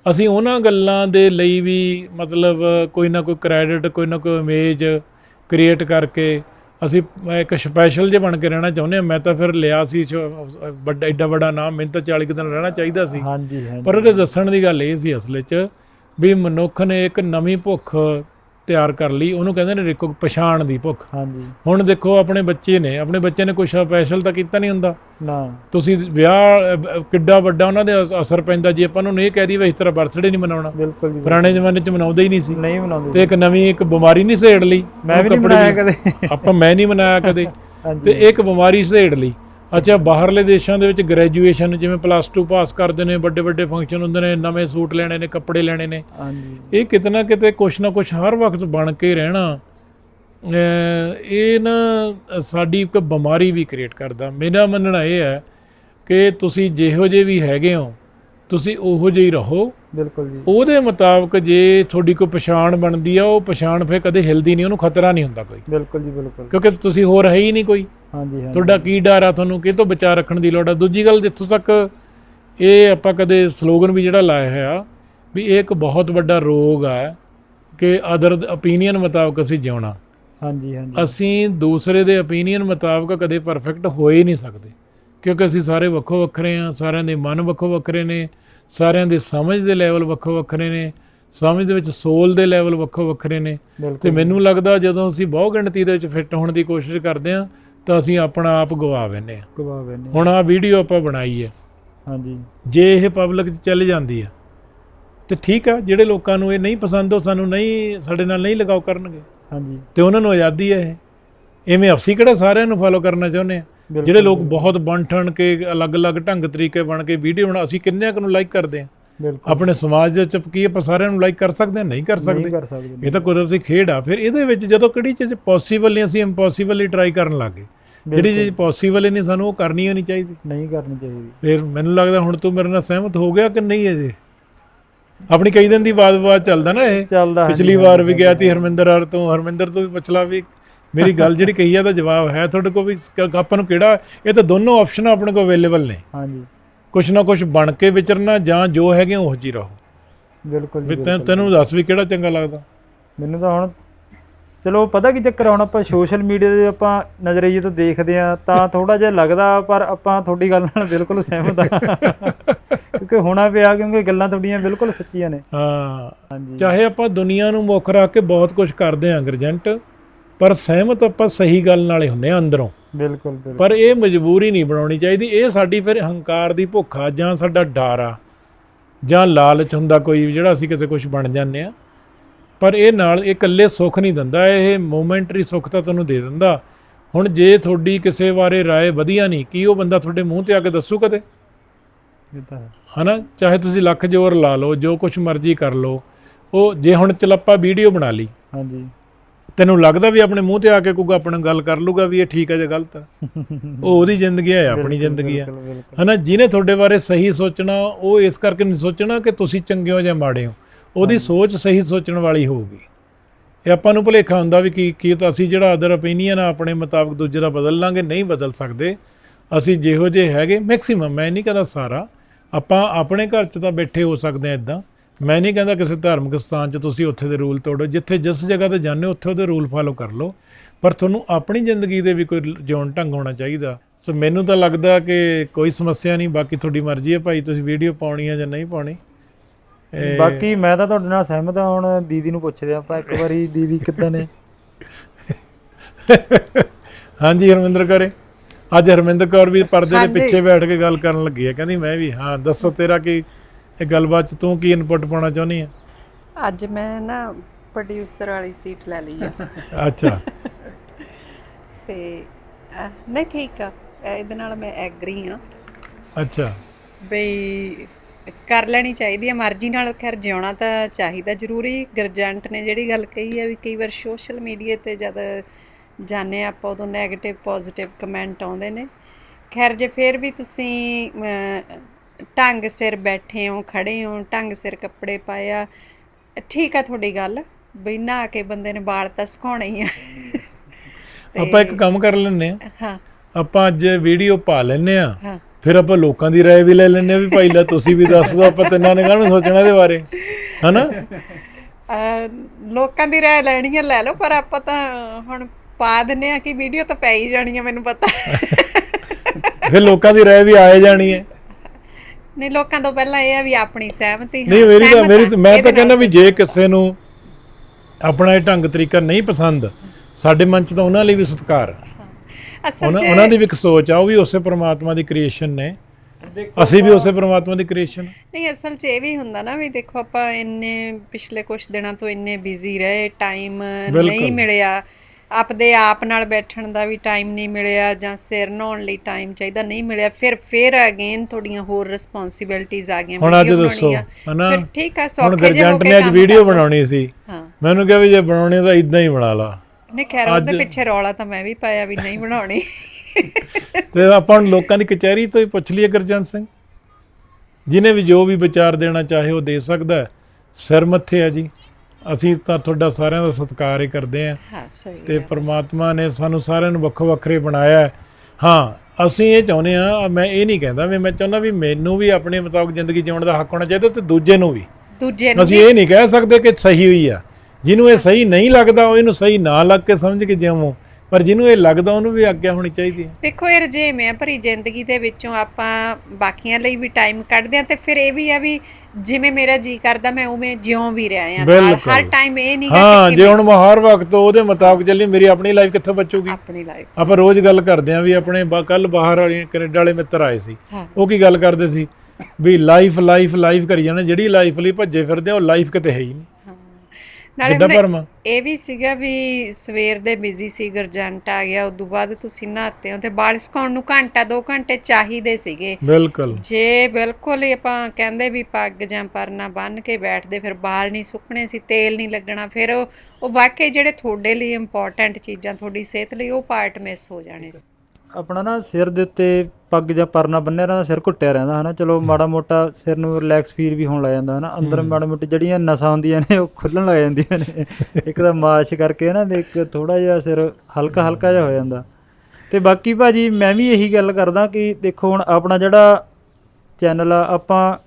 ਅਸੀਂ ਉਹਨਾਂ ਗੱਲਾਂ ਦੇ ਲਈ ਵੀ ਮਤਲਬ ਕੋਈ ਨਾ ਕੋਈ ਕ੍ਰੈਡਿਟ ਕੋਈ ਨਾ ਕੋਈ ਇਮੇਜ ਕ੍ਰੀਏਟ ਕਰਕੇ ਅਸੀਂ ਇੱਕ ਸਪੈਸ਼ਲ ਜੇ ਬਣ ਕੇ ਰਹਿਣਾ ਚਾਹੁੰਦੇ ਹਾਂ। ਮੈਂ ਤਾਂ ਫਿਰ ਲਿਆ ਸੀ ਵੱਡਾ ਐਡਾ ਵੱਡਾ ਨਾਮ ਮੈਨੂੰ ਤਾਂ 40 ਕੁ ਦਿਨ ਰਹਿਣਾ ਚਾਹੀਦਾ ਸੀ। ਹਾਂਜੀ ਹਾਂਜੀ। ਪਰ ਉਹਦੇ ਦੱਸਣ ਦੀ ਗੱਲ ਇਹ ਸੀ ਅਸਲ 'ਚ ਵੀ ਮਨੁੱਖ ਨੇ ਇੱਕ ਨਵੀਂ ਭੁੱਖ ਤਿਆਰ ਕਰ ਲਈ ਉਹਨੂੰ ਕਹਿੰਦੇ ਨੇ ਰਿਕੋ ਪਛਾਣ ਦੀ ਭੁੱਖ। ਹਾਂਜੀ। ਹੁਣ ਦੇਖੋ ਆਪਣੇ ਬੱਚੇ ਨੇ ਆਪਣੇ ਬੱਚੇ ਨੇ ਕੁਝ ਸਪੈਸ਼ਲ ਤਾਂ ਕੀਤਾ ਨਹੀਂ ਹੁੰਦਾ। ਨਾ। ਤੁਸੀਂ ਵਿਆਹ ਕਿੱਡਾ ਵੱਡਾ ਉਹਨਾਂ ਦੇ ਅਸ- ਅਸਰ ਪੈਂਦਾ ਜੇ ਆਪਾਂ ਨੂੰ ਇਹ ਕਹਿ ਦਈਏ ਵੀ ਇਸ ਤਰ੍ਹਾਂ ਬਰਥਡੇ ਨਹੀਂ ਮਨਾਉਣਾ। ਬਿਲਕੁਲ ਜੀ ਪੁਰਾਣੇ ਜ਼ਮਾਨੇ 'ਚ ਮਨਾਉਂਦੇ ਹੀ ਨਹੀਂ ਸੀ। ਨਹੀਂ ਬਣਾਉਂਦੇ ਤੇ ਇੱਕ ਨਵੀਂ ਇੱਕ ਬਿਮਾਰੀ ਨਹੀਂ ਸੇੜ ਲਈ। ਮੈਂ ਵੀ ਨਹੀਂ ਵੀ- ਕਦੇ। ਆਪਾਂ ਮੈਂ ਨਹੀਂ ਮਨਾਇਆ ਕਦੇ। ਤੇ ਇੱਕ ਬਿਮਾਰੀ ਸੇੜ ਲਈ। ਅੱਛਾ ਬਾਹਰਲੇ ਦੇਸ਼ਾਂ ਦੇ ਵਿੱਚ ਗ੍ਰੈਜੂਏਸ਼ਨ ਜਿਵੇਂ ਪਲੱਸ 2 ਪਾਸ ਕਰਦੇ ਨੇ ਵੱਡੇ ਵੱਡੇ ਫੰਕਸ਼ਨ ਹੁੰਦੇ ਨੇ ਨਵੇਂ ਸੂਟ ਲੈਣੇ ਨੇ ਕੱਪੜੇ ਲੈਣੇ ਨੇ। ਹਾਂਜੀ। ਇਹ ਕਿਤੇ ਨਾ ਕਿਤੇ ਕੁਛ ਨਾ ਕੁਛ ਹਰ ਵਕਤ ਬਣ ਕੇ ਰਹਿਣਾ ਇਹ ਨਾ ਸਾਡੀ ਇੱਕ ਬਿਮਾਰੀ ਵੀ ਕ੍ਰੀਏਟ ਕਰਦਾ। ਮੇਰਾ ਮੰਨਣਾ ਇਹ ਹੈ ਕਿ ਤੁਸੀਂ ਜਿਹੋ ਜਿਹੇ ਵੀ ਹੈਗੇ ਹੋ ਤੁਸੀਂ ਉਹੋ ਜਿਹੇ ਹੀ ਰਹੋ। ਬਿਲਕੁਲ ਜੀ। ਉਹਦੇ ਮੁਤਾਬਕ ਜੇ ਤੁਹਾਡੀ ਕੋਈ ਪਛਾਣ ਬਣਦੀ ਆ ਉਹ ਪਛਾਣ ਫਿਰ ਕਦੇ ਹਿਲਦੀ ਨਹੀਂ ਉਹਨੂੰ ਖਤਰਾ ਨਹੀਂ ਹੁੰਦਾ ਕੋਈ। ਬਿਲਕੁਲ ਜੀ ਬਿਲਕੁਲ। ਕਿਉਂਕਿ ਤੁਸੀਂ ਹੋਰ ਹੈ ਹੀ ਨਹੀਂ ਕੋਈ। ਹਾਂਜੀ ਹਾਂਜੀ। ਤੁਹਾਡਾ ਕੀ ਡਰ ਆ ਤੁਹਾਨੂੰ? ਕਿਹ ਤੋਂ ਬਚਾ ਰੱਖਣ ਦੀ ਲੋੜ ਆ? ਦੂਜੀ ਗੱਲ ਜਿੱਥੋਂ ਤੱਕ ਇਹ ਆਪਾਂ ਕਦੇ ਸਲੋਗਨ ਵੀ ਜਿਹੜਾ ਲਾਇਆ ਹੋਇਆ ਵੀ ਇਹ ਇੱਕ ਬਹੁਤ ਵੱਡਾ ਰੋਗ ਆ ਕਿ ਅਦਰ ਓਪੀਨੀਅਨ ਮੁਤਾਬਕ ਅਸੀਂ ਜਿਉਣਾ। ਹਾਂਜੀ ਹਾਂਜੀ। ਅਸੀਂ ਦੂਸਰੇ ਦੇ ਓਪੀਨੀਅਨ ਮੁਤਾਬਕ ਕਦੇ ਪਰਫੈਕਟ ਹੋ ਹੀ ਨਹੀਂ ਸਕਦੇ। ਕਿਉਂਕਿ ਅਸੀਂ ਸਾਰੇ ਵੱਖੋ ਵੱਖਰੇ ਆ ਸਾਰਿਆਂ ਦੇ ਮਨ ਵੱਖੋ ਵੱਖਰੇ ਨੇ। ਸਾਰਿਆਂ ਦੇ ਸਮਝ ਦੇ ਲੈਵਲ ਵੱਖੋ ਵੱਖਰੇ ਨੇ ਸਮਝ ਦੇ ਵਿੱਚ ਸੋਲ ਦੇ ਲੈਵਲ ਵੱਖੋ ਵੱਖਰੇ ਨੇ। ਤੇ ਮੈਨੂੰ ਲੱਗਦਾ ਜਦੋਂ ਅਸੀਂ ਬਹੁ ਗਿਣਤੀ ਦੇ ਵਿੱਚ ਫਿੱਟ ਹੋਣ ਦੀ ਕੋਸ਼ਿਸ਼ ਕਰਦੇ ਆ ਤਾਂ ਅਸੀਂ ਆਪਣਾ ਆਪ ਗਵਾ ਬੈਨੇ ਆ ਗਵਾ ਬੈਨੇ ਹੁਣ ਆ ਵੀਡੀਓ ਆਪਾਂ ਬਣਾਈ ਹੈ। ਹਾਂਜੀ। ਜੇ ਇਹ ਪਬਲਿਕ 'ਚ ਚੱਲ ਜਾਂਦੀ ਆ ਤੇ ਠੀਕ ਆ ਜਿਹੜੇ ਲੋਕਾਂ ਨੂੰ ਇਹ ਨਹੀਂ ਪਸੰਦ ਉਹ ਸਾਨੂੰ ਨਹੀਂ ਸਾਡੇ ਨਾਲ ਨਹੀਂ ਲਗਾਓ ਕਰਨਗੇ। ਹਾਂਜੀ। ਤੇ ਉਹਨਾਂ ਨੂੰ ਆਜ਼ਾਦੀ ਹੈ ਇਹ। ਐਵੇਂ ਅਸੀਂ ਕਿਹੜਾ ਸਾਰਿਆਂ ਨੂੰ ਫੋਲੋ ਕਰਨਾ ਚਾਹੁੰਦੇ ਆ ਜਿਹੜੇ ਲੋਕ ਬਹੁਤ ਬਣ ਠਣ ਕੇ ਅਲੱਗ-ਅਲੱਗ ਢੰਗ ਤਰੀਕੇ ਬਣ ਕੇ ਵੀਡੀਓ ਬਣਾ ਅਸੀਂ ਕਿੰਨਿਆਂ ਕੁ ਨੂੰ ਲਾਈਕ ਕਰਦੇ ਆ ਬਿਲਕੁਲ। ਆਪਣੇ ਸਮਾਜ ਦੇ ਚ ਕੀ ਆਪਾਂ ਸਾਰਿਆਂ ਨੂੰ ਲਾਈਕ ਕਰ ਸਕਦੇ ਆ ਨਹੀਂ ਕਰ ਸਕਦੇ? ਇਹ ਤਾਂ ਕੁਦਰਤੀ ਖੇਡ ਆ। ਫਿਰ ਇਹਦੇ ਵਿੱਚ ਜਦੋਂ ਕਿਹੜੀ ਚੀਜ਼ ਪੋਸੀਬਲ ਨਹੀਂ ਅਸੀਂ ਇੰਪੋਸੀਬਲ ਹੀ ਟਰਾਈ ਕਰਨ ਲੱਗੇ ਜਿਹੜੀ ਚੀਜ਼ ਪੋਸੀਬਲ ਹੀ ਨਹੀਂ ਸਾਨੂੰ ਉਹ ਕਰਨੀ ਹੀ ਨਹੀਂ ਚਾਹੀਦੀ। ਨਹੀਂ ਕਰਨੀ ਚਾਹੀਦੀ। ਫਿਰ ਮੈਨੂੰ ਲੱਗਦਾ ਹੁਣ ਤੂੰ ਮੇਰੇ ਨਾਲ ਸਹਿਮਤ ਹੋ ਗਿਆ ਕਿ ਨਹੀਂ ਅਜੇ? ਆਪਣੀ ਕਈ ਦਿਨ ਦੀ ਬਾਤ-ਬਾਤ ਚੱਲਦਾ ਨਾ ਇਹ? ਪਿਛਲੀ ਵਾਰ ਵੀ ਗਿਆ ਸੀ ਹਰਮਿੰਦਰ ਹਰ ਤੋਂ ਹਰਮਿੰਦਰ ਤੋਂ ਵੀ ਪੁੱਛ ਲਾ ਵੀ ਮੇਰੀ ਗੱਲ ਜਿਹੜੀ ਕਹੀ ਆ ਦਾ ਜਵਾਬ ਹੈ। ਤੁਹਾਡੇ ਕੋਲ ਵੀ ਕ- ਆਪਾਂ ਨੂੰ ਕਿਹੜਾ ਇਹ ਤਾਂ ਦੋਨੋਂ ਆਪਸ਼ਨ ਆਪਣੇ ਕੋਲ ਅਵੇਲੇਬਲ ਨੇ। ਹਾਂਜੀ। ਕੁਛ ਨਾ ਕੁਛ ਬਣ ਕੇ ਵਿਚਰਨਾ ਜਾਂ ਜੋ ਹੈਗੇ ਉਹ ਜੀ ਰਹੋ। ਬਿਲਕੁਲ ਜੀ ਤੈਨੂੰ-। ਤੈਨੂੰ ਦੱਸ ਵੀ ਕਿਹੜਾ ਚੰਗਾ ਲੱਗਦਾ। ਮੈਨੂੰ ਤਾਂ ਹੁਣ ਚਲੋ ਪਤਾ ਕੀ ਚੱਕਰ ਆ, ਹੁਣ ਆਪਾਂ ਸੋਸ਼ਲ ਮੀਡੀਆ ਦੇ ਆਪਾਂ ਨਜ਼ਰੀਏ ਤੋਂ ਦੇਖਦੇ ਆ ਤਾਂ ਥੋੜਾ ਜਿਹਾ ਲੱਗਦਾ ਪਰ ਆਪਾਂ ਤੁਹਾਡੀ ਗੱਲ ਨਾਲ ਬਿਲਕੁਲ ਸਹਿਮਤ ਆ। ਕਿਉਂਕਿ ਹੋਣਾ ਪਿਆ ਕਿਉਂਕਿ ਗੱਲਾਂ ਤੁਹਾਡੀਆਂ ਬਿਲਕੁਲ ਸੱਚੀਆਂ ਨੇ। ਹਾਂ। ਹਾਂਜੀ। ਚਾਹੇ ਆਪਾਂ ਦੁਨੀਆ ਨੂੰ ਮੁੱਖ ਰੱਖ ਕੇ ਬਹੁਤ ਕੁਝ ਕਰਦੇ ਆਂ ਗਰਜੈਂਟ ਪਰ ਸਹਿਮਤ ਆਪਾਂ ਸਹੀ ਗੱਲ ਨਾਲੇ ਹੁੰਦੇ ਆ ਅੰਦਰੋਂ। ਬਿਲਕੁਲ ਪਰ ਇਹ ਮਜਬੂਰੀ ਨਹੀਂ ਬਣਾਉਣੀ ਚਾਹੀਦੀ। ਇਹ ਸਾਡੀ ਫਿਰ ਹੰਕਾਰ ਦੀ ਭੁੱਖ ਆ ਜਾਂ ਸਾਡਾ ਡਰ ਆ ਜਾਂ ਲਾਲਚ ਹੁੰਦਾ ਕੋਈ ਜਿਹੜਾ ਅਸੀਂ ਕਿਸੇ ਕੁਝ ਬਣ ਜਾਂਦੇ ਆ ਪਰ ਇਹ ਨਾਲ ਇਹ ਇਕੱਲੇ ਸੁੱਖ ਨਹੀਂ ਦਿੰਦਾ। ਇਹ ਮੋਮੈਂਟਰੀ ਸੁੱਖ ਤਾਂ ਤੁਹਾਨੂੰ ਦੇ ਦਿੰਦਾ। ਹੁਣ ਜੇ ਤੁਹਾਡੀ ਕਿਸੇ ਬਾਰੇ ਰਾਏ ਵਧੀਆ ਨਹੀਂ ਕੀ ਉਹ ਬੰਦਾ ਤੁਹਾਡੇ ਮੂੰਹ ਤੇ ਆ ਕੇ ਦੱਸੂ ਕਦੇ? ਇਹ ਤਾਂ ਹੈ। ਹਨਾ? ਚਾਹੇ ਤੁਸੀਂ ਲੱਖ ਜ਼ੋਰ ਲਾ ਲਓ ਜੋ ਕੁਝ ਮਰਜ਼ੀ ਕਰ ਲਓ। ਉਹ ਜੇ ਹੁਣ ਚਲ ਆਪਾਂ ਵੀਡੀਓ ਬਣਾ ਲਈ। ਹਾਂਜੀ। ਤੈਨੂੰ ਲੱਗਦਾ ਵੀ ਆਪਣੇ ਮੂੰਹ ਤੇ ਆ ਕੇ ਕੋਈ ਆਪਣਾ ਗੱਲ ਕਰ ਲੂਗਾ ਵੀ ਇਹ ਠੀਕ ਹੈ ਜਾਂ ਗਲਤ ਹੈ ਉਹ ਉਹਦੀ ਜ਼ਿੰਦਗੀ ਹੈ ਆਪਣੀ ਜ਼ਿੰਦਗੀ ਹੈ ਹਨਾ ਜਿਹਨੇ ਤੁਹਾਡੇ ਬਾਰੇ ਸਹੀ ਸੋਚਣਾ ਉਹ ਇਸ ਕਰਕੇ ਨਹੀਂ ਸੋਚਣਾ ਕਿ ਤੁਸੀਂ ਚੰਗੇ ਹੋ ਜਾਂ ਮਾੜੇ ਹੋ। ਉਹਦੀ ਸੋਚ ਸਹੀ ਸੋਚਣ ਵਾਲੀ ਹੋਊਗੀ। ਇਹ ਆਪਾਂ ਨੂੰ ਭੁਲੇਖਾ ਹੁੰਦਾ ਵੀ ਕੀ ਕੀ ਤਾਂ ਅਸੀਂ ਜਿਹੜਾ ਅਦਰ ਓਪੀਨੀਅਨ ਆ ਆਪਣੇ ਮੁਤਾਬਕ ਦੂਜੇ ਦਾ ਬਦਲ ਲਾਂਗੇ ਨਹੀਂ ਬਦਲ ਸਕਦੇ। ਅਸੀਂ ਜਿਹੋ ਜਿਹੇ ਹੈਗੇ ਮੈਕਸਿਮਮ ਮੈਂ ਨਹੀਂ ਕਹਿੰਦਾ ਸਾਰਾ। ਆਪਾਂ ਆਪਣੇ ਘਰ 'ਚ ਤਾਂ ਬੈਠੇ ਹੋ ਸਕਦੇ ਆ ਇਦਾਂ ਮੈਂ ਨਹੀਂ ਕਹਿੰਦਾ ਕਿਸੇ ਧਾਰਮਿਕ ਸਥਾਨ 'ਚ ਤੁਸੀਂ ਉੱਥੇ ਦੇ ਰੂਲ ਤੋੜੋ ਜਿੱਥੇ ਜਿਸ ਜਗ੍ਹਾ ਤੇ ਜਾਂਦੇ ਹੋ ਉੱਥੇ ਉਹਦੇ ਰੂਲ ਫਾਲੋ ਕਰ ਲਓ। ਪਰ ਤੁਹਾਨੂੰ ਆਪਣੀ ਜ਼ਿੰਦਗੀ ਦੇ ਵੀ ਕੋਈ ਜਿਉਣ ਢੰਗ ਹੋਣਾ ਚਾਹੀਦਾ। ਸੋ ਮੈਨੂੰ ਤਾਂ ਲੱਗਦਾ ਕਿ ਕੋਈ ਸਮੱਸਿਆ ਨਹੀਂ ਬਾਕੀ ਤੁਹਾਡੀ ਮਰਜ਼ੀ ਹੈ ਭਾਈ ਤੁਸੀਂ ਵੀਡੀਓ ਪਾਉਣੀ ਹੈ ਜਾਂ ਨਹੀਂ ਪਾਉਣੀ। ਬਾਕੀ ਮੈਂ ਤਾਂ ਤੁਹਾਡੇ ਨਾਲ ਸਹਿਮਤ ਹਾਂ ਹੁਣ ਦੀਦੀ ਨੂੰ ਪੁੱਛਦੇ ਹਾਂ ਆਪਾਂ ਇੱਕ ਵਾਰੀ ਦੀਦੀ ਕਿੱਦਾਂ ਨੇ? ਹਾਂਜੀ ਹਰਮਿੰਦਰ ਕਰੇ। ਅੱਜ ਹਰਮਿੰਦਰ ਕੌਰ ਵੀ ਪਰਦੇ ਦੇ। ਪਿੱਛੇ ਬੈਠ ਕੇ ਗੱਲ ਕਰਨ ਲੱਗੀ ਹੈ ਕਹਿੰਦੀ ਮੈਂ ਵੀ ਹਾਂ ਦੱਸੋ ਤੇਰਾ ਕੀ ਇਹ ਗੱਲਬਾਤ 'ਚ ਤੂੰ ਕੀ ਇਨਪੁਟ ਪਾਉਣਾ ਚਾਹੁੰਦੀ ਹੈ ਅੱਜ ਮੈਂ ਨਾ ਪ੍ਰੋਡਿਊਸਰ ਵਾਲੀ ਸੀਟ ਲੈ ਲਈ ਆ। ਅੱਛਾ। ਤੇ ਅਹ, ਨਹੀਂ ਠੀਕ ਆ। ਇਹ- ਇਹਦੇ ਨਾਲ ਮੈਂ ਐਗਰੀ ਆ। ਅੱਛਾ। ਬਈ ਕਰ ਲੈਣੀ ਚਾਹੀਦੀ ਹੈ ਮਰਜ਼ੀ ਨਾਲ ਖੈਰ ਜਿਉਣਾ ਤਾਂ ਚਾਹੀਦਾ। ਜ਼ਰੂਰੀ ਗਰਜੈਂਟ ਨੇ ਜਿਹੜੀ ਗੱਲ ਕਹੀ ਹੈ ਵੀ ਕਈ ਵਾਰ ਸੋਸ਼ਲ ਮੀਡੀਆ ਤੇ ਜਦ ਜਾਣੇ ਆਪਾਂ ਉਦੋਂ 네ਗੇਟਿਵ ਪੋਜ਼ਿਟਿਵ ਕਮੈਂਟ ਆਉਂਦੇ ਨੇ। ਖੈਰ ਜੇ ਫਿਰ ਵੀ ਤੁਸੀਂ ਅਮ, ਢੰਗ ਸਿਰ ਬੈਠੇ ਹੋ ਖੜੇ ਹੋ ਢੰਗ ਸਿਰ ਕੱਪੜੇ ਪਾਏ ਆ ਠੀਕ ਆ ਤੁਹਾਡੀ ਗੱਲ ਬਈ ਨਹਾ ਕੇ ਬੰਦੇ ਨੇ ਵਾਲ ਤਾਂ ਸੁਕਾਉਣੇ ਹੀ ਆ ਆਪਾਂ ਇੱਕ ਕੰਮ ਕਰ ਲੈਂਦੇ ਆ ਹਾਂ ਆਪਾਂ ਅੱਜ ਵੀਡੀਓ ਪਾ ਲੈਂਦੇ ਆ ਹਾਂ ਫਿਰ ਆਪਾਂ ਲੋਕਾਂ ਦੀ رائے ਵੀ ਲੈ ਲੈਂਦੇ ਆ ਵੀ ਭਾਈ ਲੈ ਤੁਸੀਂ ਵੀ ਦੱਸ ਦਿਓ ਆਪਾਂ ਤਿੰਨਾਂ ਨੇ ਕਾਹਨੂੰ ਸੋਚਣਾ ਇਹਦੇ ਬਾਰੇ ਹਨਾ ਅਹ ਲੋਕਾਂ ਦੀ ਰਾਏ ਲੈਣੀ ਹੈ ਲੈ ਲਓ ਪਰ ਆਪਾਂ ਤਾਂ ਹੁਣ ਪਾ ਦਿੰਨੇ ਆ ਕਿ ਵੀਡੀਓ ਤਾਂ ਪੈ ਹੀ ਜਾਣੀ ਹੈ ਮੈਨੂੰ ਪਤਾ ਫਿਰ ਲੋਕਾਂ ਦੀ رائے ਵੀ ਆਏ ਜਾਣੀ ਹੈ ਨਹੀਂ ਲੋਕਾਂ ਤੋਂ ਪਹਿਲਾਂ ਇਹ ਆ ਵੀ ਆਪਣੀ ਸਹਿਮਤੀ ਹਾਂ, ਨਹੀਂ ਮੇਰੀ ਤਾਂ ਸਹਿਮਤ ਮੇਰੀ ਹਾਂ, ਮੈਂ ਇਹਦੇ ਤਾਂ ਨਾਲ ਕਹਿੰਦਾ ਵੀ ਜੇ ਕਿਸੇ ਨੂੰ ਆਪਣਾ ਇਹ ਢੰਗ ਤਰੀਕਾ ਨਹੀਂ ਪਸੰਦ ਸਾਡੇ ਮਨ ਚ ਤਾਂ ਉਹਨਾਂ ਲਈ ਵੀ ਸਤਿਕਾਰ ਹੈ ਅਸਲ ਉਹਨਾਂ 'ਚ ਉਹਨਾਂ ਦੀ ਵੀ ਇੱਕ ਸੋਚ ਆ ਉਹ ਵੀ ਉਸੇ ਪ੍ਰਮਾਤਮਾ ਦੀ ਕ੍ਰੀਏਸ਼ਨ ਨੇ। ਅਸੀਂ ਵੀ ਉਸੇ ਪ੍ਰਮਾਤਮਾ ਦੀ ਕ੍ਰੀਏਸ਼ਨ ਨਹੀਂ ਅਸਲ 'ਚ ਇਹ ਵੀ ਹੁੰਦਾ ਨਾ ਵੀ ਦੇਖੋ ਆਪਾਂ ਇੰਨੇ ਪਿਛਲੇ ਕੁਝ ਦਿਨਾਂ ਤੋਂ ਇੰਨੇ ਬਿਜ਼ੀ ਰਹੇ ਟਾਈਮ ਬਿਲਕੁਲ। ਨਹੀਂ ਮਿਲਿਆ। ਆਪਦੇ ਆਪ ਨਾਲ ਬੈਠਣ ਦਾ ਵੀ ਟਾਈਮ ਨਹੀਂ ਮਿਲਿਆ ਜਾਂ ਸਿਰ ਨਹਾਉਣ ਲਈ ਟਾਈਮ ਚਾਹੀਦਾ ਨਹੀਂ ਮਿਲਿਆ ਫਿਰ ਫਿਰ ਅਗੇਨ ਤੁਹਾਡੀਆਂ ਹੋਰ ਰਿਸਪੌਂਸਿਬਿਲਟੀਆਂ ਆ ਗਈਆਂ ਹੁਣ ਅੱਜ ਦੱਸੋ। ਹਨਾ? ਫਿਰ ਠੀਕ ਆ ਸੌਖੇ ਜਿਹੇ ਹੋ ਕੇ ਨੇ ਅੱਜ ਵੀਡੀਓ। ਬਣਾਉਣੀ ਸੀ। ਮੈਨੂੰ ਕਿਹਾ ਵੀ ਜੇ ਬਣਾਉਣੀ ਤਾਂ ਇਦਾਂ ਹੀ ਬਣਾ ਲਾ। ਨਹੀਂ ਖੈਰ ਉਹਦੇ ਪਿੱਛੇ ਰੌਲਾ ਤਾਂ ਮੈਂ ਵੀ ਪਾਇਆ ਵੀ ਨਹੀਂ ਬਣਾਉਣੀ। ਤੇ ਆਪਾਂ ਲੋਕਾਂ ਦੀ ਕਚਹਿਰੀ ਤੋਂ ਹੀ ਪੁੱਛ ਲਈਏ ਗਰਜੰਟ ਸਿੰਘ। ਜਿਹਨੇ ਵੀ ਜੋ ਵੀ ਵਿਚਾਰ ਦੇਣਾ ਚਾਹੇ ਉਹ ਦੇ ਸਕਦਾ ਸਿਰ ਮੱਥੇ ਆ ਜੀ। ਅਸੀਂ ਤਾਂ ਤੁਹਾਡਾ ਸਾਰਿਆਂ ਦਾ ਸਤਿਕਾਰ ਹੀ ਕਰਦੇ ਹਾਂ। ਹਾਂ ਸਹੀ ਤੇ। ਪ੍ਰਮਾਤਮਾ ਨੇ ਸਾਨੂੰ ਸਾਰਿਆਂ ਨੂੰ ਵੱਖੋ ਵੱਖਰੇ ਬਣਾਇਆ ਹੈ। ਹਾਂ ਅਸੀਂ ਇਹ ਚਾਹੁੰਦੇ ਆ ਮੈਂ ਇਹ ਨਹੀਂ ਕਹਿੰਦਾ ਵੀ ਮੈਂ ਚਾਹੁੰਦਾ ਵੀ ਮੈਨੂੰ ਵੀ ਆਪਣੇ ਮੁਤਾਬਕ ਜ਼ਿੰਦਗੀ ਜਿਉਣ ਦਾ ਹੱਕ ਹੋਣਾ ਚਾਹੀਦਾ ਤੇ ਦੂਜੇ ਨੂੰ ਵੀ। ਦੂਜੇ ਨੂੰ ਅਸੀਂ ਇਹ ਨਹੀਂ ਕਹਿ ਸਕਦੇ ਕਿ ਸਹੀ ਹੋਈ ਆ। ਜਿਹਨੂੰ ਇਹ ਸਹੀ ਨਹੀਂ ਲੱਗਦਾ ਉਹ ਇਹਨੂੰ ਸਹੀ ਨਾ ਲੱਗ ਕੇ ਸਮਝ ਕੇ ਜਿਉਂ। ਪਰ ਜਿਹਨੂੰ ਇਹ ਲੱਗਦਾ ਉਹਨੂੰ ਵੀ ਆਗਿਆ ਹੋਣੀ ਚਾਹੀਦੀ ਹੈ। ਦੇਖੋ ਇਹ ਰਜੇਮ ਹੈ ਭਰੀ ਜ਼ਿੰਦਗੀ ਦੇ ਵਿੱਚੋਂ ਆਪਾਂ ਬਾਕੀਆਂ ਲਈ ਵੀ ਟਾਈਮ ਕੱਢਦੇ ਆ ਤੇ ਫਿਰ ਇਹ ਵੀ ਆ ਵੀ ਜਿਵੇਂ ਮੇਰਾ ਜੀ ਕਰਦਾ ਮੈਂ ਉਵੇਂ ਜਿਉਂ ਵੀ ਰਿਹਾ ਆ ਨਾਲ। ਹਰ ਟਾਈਮ ਇਹ ਨਹੀਂ ਹਾਂ ਜੇ ਹੁਣ ਮੈਂ ਹਰ ਵਕਤ ਉਹਦੇ ਮੁਤਾਬਕ ਚੱਲੀ ਮੇਰੀ ਆਪਣੀ ਲਾਈਫ ਕਿੱਥੋਂ ਬਚੂਗੀ? ਆਪਣੀ ਲਾਈਫ ਆਪਾਂ ਰੋਜ਼ ਗੱਲ ਕਰਦੇ ਆਂ ਵੀ ਆਪਣੇ ਕੱਲ ਬਾਹਰ ਵਾਲੇ ਕੈਨੇਡਾ ਵਾਲੇ ਮਿੱਤਰ ਆਏ ਸੀ। ਉਹ ਕੀ ਗੱਲ ਕਰਦੇ ਸੀ? ਵੀ ਲਾਈਫ ਲਾਈਫ ਲਾਈਫ ਕਰੀ ਜਾਂਦੇ ਜਿਹੜੀ ਲਾਈਫ ਲਈ ਭੱਜੇ ਫਿਰਦੇ ਉਹ ਲਾਈਫ ਕਿਤੇ ਹੈ ਹੀ ਨਹੀਂ। ਨਾਲੇ ਕਿੱਦਾਂ ਭਰਮਾ। ਇਹ ਵੀ ਸੀਗਾ ਵੀ ਸਵੇਰ ਦੇ ਬਿਜ਼ੀ ਸੀ ਗਰਜੰਟ ਆ ਗਿਆ ਉਦੋਂ ਬਾਅਦ ਤੁਸੀਂ ਨਹਾਤੇ ਹੋ ਤੇ ਬਾਲ ਸੁਕਾਉਣ ਨੂੰ ਘੰਟਾ 2 ਘੰਟੇ ਚਾਹੀਦੇ ਸੀਗੇ। ਬਿਲਕੁਲ। ਜੇ ਬਿਲਕੁਲ ਹੀ ਆਪਾਂ ਕਹਿੰਦੇ ਵੀ ਪੱਗ ਜਾਂ ਪਰਨਾ ਬੰਨ ਕੇ ਬੈਠਦੇ ਫਿਰ ਬਾਲ ਨਹੀਂ ਸੁੱਕਣੇ ਸੀ ਤੇਲ ਨਹੀਂ ਲੱਗਣਾ ਫਿਰ ਉਹ ਉਹ ਵਾਕਈ ਜਿਹੜੇ ਤੁਹਾਡੇ ਲਈ ਇੰਪੋਰਟੈਂਟ ਚੀਜ਼ਾਂ ਤੁਹਾਡੀ ਸਿਹਤ ਲਈ ਉਹ ਪਾਰਟ ਮਿਸ ਹੋ ਜਾਣੇ ਸੀ। ਆਪਣਾ ਨਾ ਸਿਰ ਦੇ ਉੱਤੇ ਪੱਗ ਜਾਂ ਪਰਨਾ ਬੰਨਿਆ ਰਹਿੰਦਾ ਸਿਰ ਘੁੱਟਿਆ ਰਹਿੰਦਾ ਹਨਾ? ਚਲੋ ਮਾੜਾ ਮੋਟਾ ਸਿਰ ਨੂੰ ਰਿਲੈਕਸ ਫੀਲ ਵੀ ਹੋਣ ਲੱਗ ਜਾਂਦਾ ਹਨਾ? ਅੰਦਰ ਮਾੜਾ ਮੋਟੀ ਜਿਹੜੀਆਂ ਨਸਾਂ ਹੁੰਦੀਆਂ ਨੇ ਉਹ ਖੁੱਲਣ ਲੱਗ ਜਾਂਦੀਆਂ ਨੇ। ਇੱਕ ਤਾਂ ਮਾਲਿਸ਼ ਕਰਕੇ ਨਾ ਤੇ ਇੱਕ ਥੋੜਾ ਜਿਹਾ ਸਿਰ ਹਲਕਾ ਹਲਕਾ ਜਿਹਾ ਹੋ ਜਾਂਦਾ। ਤੇ ਬਾਕੀ ਭਾਜੀ ਮੈਂ ਵੀ ਇਹੀ ਗੱਲ ਕਰਦਾ ਕਿ ਦੇਖੋ ਹੁਣ ਆਪਣਾ ਜਿਹੜਾ ਚੈਨਲ ਆ ਆਪਾਂ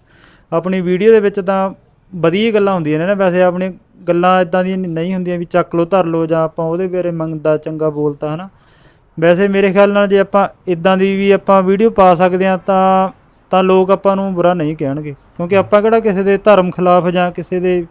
ਆਪਣੀ ਵੀਡੀਓ ਦੇ ਵਿੱਚ ਤਾਂ ਵਧੀਆ ਗੱਲਾਂ ਹੁੰਦੀਆਂ ਨੇ ਨਾ ਵੈਸੇ ਆਪਣੀ ਗੱਲਾਂ ਇਦਾਂ ਦੀਆਂ ਨਹੀਂ ਹੁੰਦੀਆਂ ਵੀ ਚੱਕ ਲੋ ਧਰ ਲੋ ਜਾਂ ਆਪਾਂ ਉਹਦੇ ਬਾਰੇ ਮੰਗਦਾ ਚੰਗਾ ਬੋਲਤਾ ਹਨਾ? ਵੈਸੇ ਮੇਰੇ ਖਿਆਲ ਨਾਲ ਜੇ ਆਪਾਂ ਇਦਾਂ ਦੀ ਵੀ ਆਪਾਂ ਵੀਡੀਓ ਪਾ ਸਕਦੇ ਆ ਤਾਂ ਤਾਂ ਲੋਕ ਆਪਾਂ ਨੂੰ ਬੁਰਾ ਨਹੀਂ ਕਹਿਣਗੇ। ਕਿਉਂਕਿ ਆਪਾਂ ਕਿਹੜਾ ਕਿਸੇ ਦੇ ਧਰਮ ਖਿਲਾਫ ਜਾਂ ਕਿਸੇ ਦੇ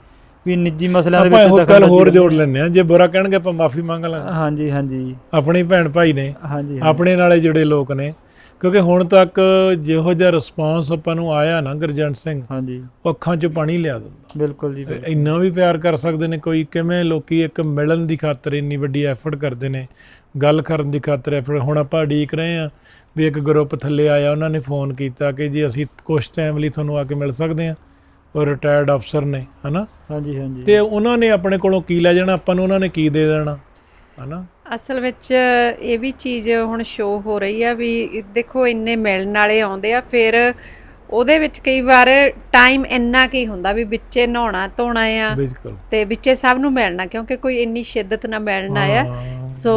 ਵੀ ਨਿੱਜੀ ਮਸਲਿਆਂ ਦੇ ਆਪਾਂ ਵਿੱਚ ਦਖਲ ਹੋਰ ਜੋੜ ਲੈਂਦੇ ਆ ਜੇ ਬੁਰਾ ਕਹਿਣਗੇ ਆਪਾਂ ਮਾਫੀ ਮੰਗ ਲਾਂਗੇ। ਹਾਂਜੀ ਹਾਂਜੀ। ਆਪਣੀ ਭੈਣ ਭਾਈ ਨੇ। ਹਾਂਜੀ ਆਪਣੇ ਨਾਲੇ ਜੁੜੇ ਲੋਕ ਨੇ ਕਿਉਂਕਿ ਹੁਣ ਤੱਕ ਜਿਹੋ ਜਿਹਾ ਰਿਸਪਾਂਸ ਆਪਾਂ ਨੂੰ ਆਇਆ ਨਾ ਗੁਰਜੰਟ ਸਿੰਘ ਹਾਂਜੀ। ਉਹ ਅੱਖਾਂ 'ਚ ਪਾਣੀ ਲਿਆ ਦਿੰਦਾ। ਬਿਲਕੁਲ ਜੀ। ਇੰਨਾ ਵੀ ਪਿਆਰ ਕਰ ਸਕਦੇ ਨੇ ਕੋਈ ਕਿਵੇਂ ਲੋਕੀ ਇੱਕ ਮਿਲਣ ਦੀ ਖਾਤਰ ਇੰਨੀ ਵੱਡੀ ਐਫਰਟ ਕਰਦੇ ਨੇ ਗੱਲ ਕਰਨ ਦੀ ਖਾਤਰ ਐਫਰਟ ਹੁਣ ਆਪਾਂ ਉਡੀਕ ਰਹੇ ਆ ਵੀ ਇੱਕ ਗਰੁੱਪ ਥੱਲੇ ਆਇਆ ਉਹਨਾਂ ਨੇ ਫੋਨ ਕੀਤਾ ਕਿ ਜੀ ਅਸੀਂ ਕੁਝ ਟਾਈਮ ਲਈ ਤੁਹਾਨੂੰ ਆ ਕੇ ਮਿਲ ਸਕਦੇ ਆ ਉਹ ਰਿਟਾਇਰਡ ਅਫਸਰ ਨੇ ਹਨਾ? ਹਾਂਜੀ ਹਾਂਜੀ। ਤੇ ਉਹਨਾਂ ਨੇ ਆਪਣੇ ਕੋਲੋਂ ਕੀ ਲੈ ਜਾਣਾ? ਆਪਾਂ ਨੂੰ ਉਹਨਾਂ ਨੇ ਕੀ ਦੇ ਦੇਣਾ? ਹਨਾ? ਅਸਲ ਵਿੱਚ ਇਹ ਵੀ ਚੀਜ਼ ਹੁਣ ਸ਼ੋ ਹੋ ਰਹੀ ਆ ਵੀ ਦੇਖੋ ਇੰਨੇ ਮਿਲਣ ਵਾਲੇ ਆਉਂਦੇ ਆ, ਫਿਰ ਉਹਦੇ ਵਿੱਚ ਕਈ ਵਾਰ ਟਾਈਮ ਇੰਨਾ ਕੀ ਹੁੰਦਾ ਵੀ ਵਿੱਚੇ ਨਹਾਉਣਾ ਧੋਣਾ ਆ। ਬਿਲਕੁਲ। ਤੇ ਵਿੱਚੇ ਸਭ ਨੂੰ ਮਿਲਣਾ ਕਿਉਂਕਿ ਕੋਈ ਇੰਨੀ ਸ਼ਿੱਦਤ ਨਾਲ ਮਿਲਣ ਹਾਂ। ਸੋ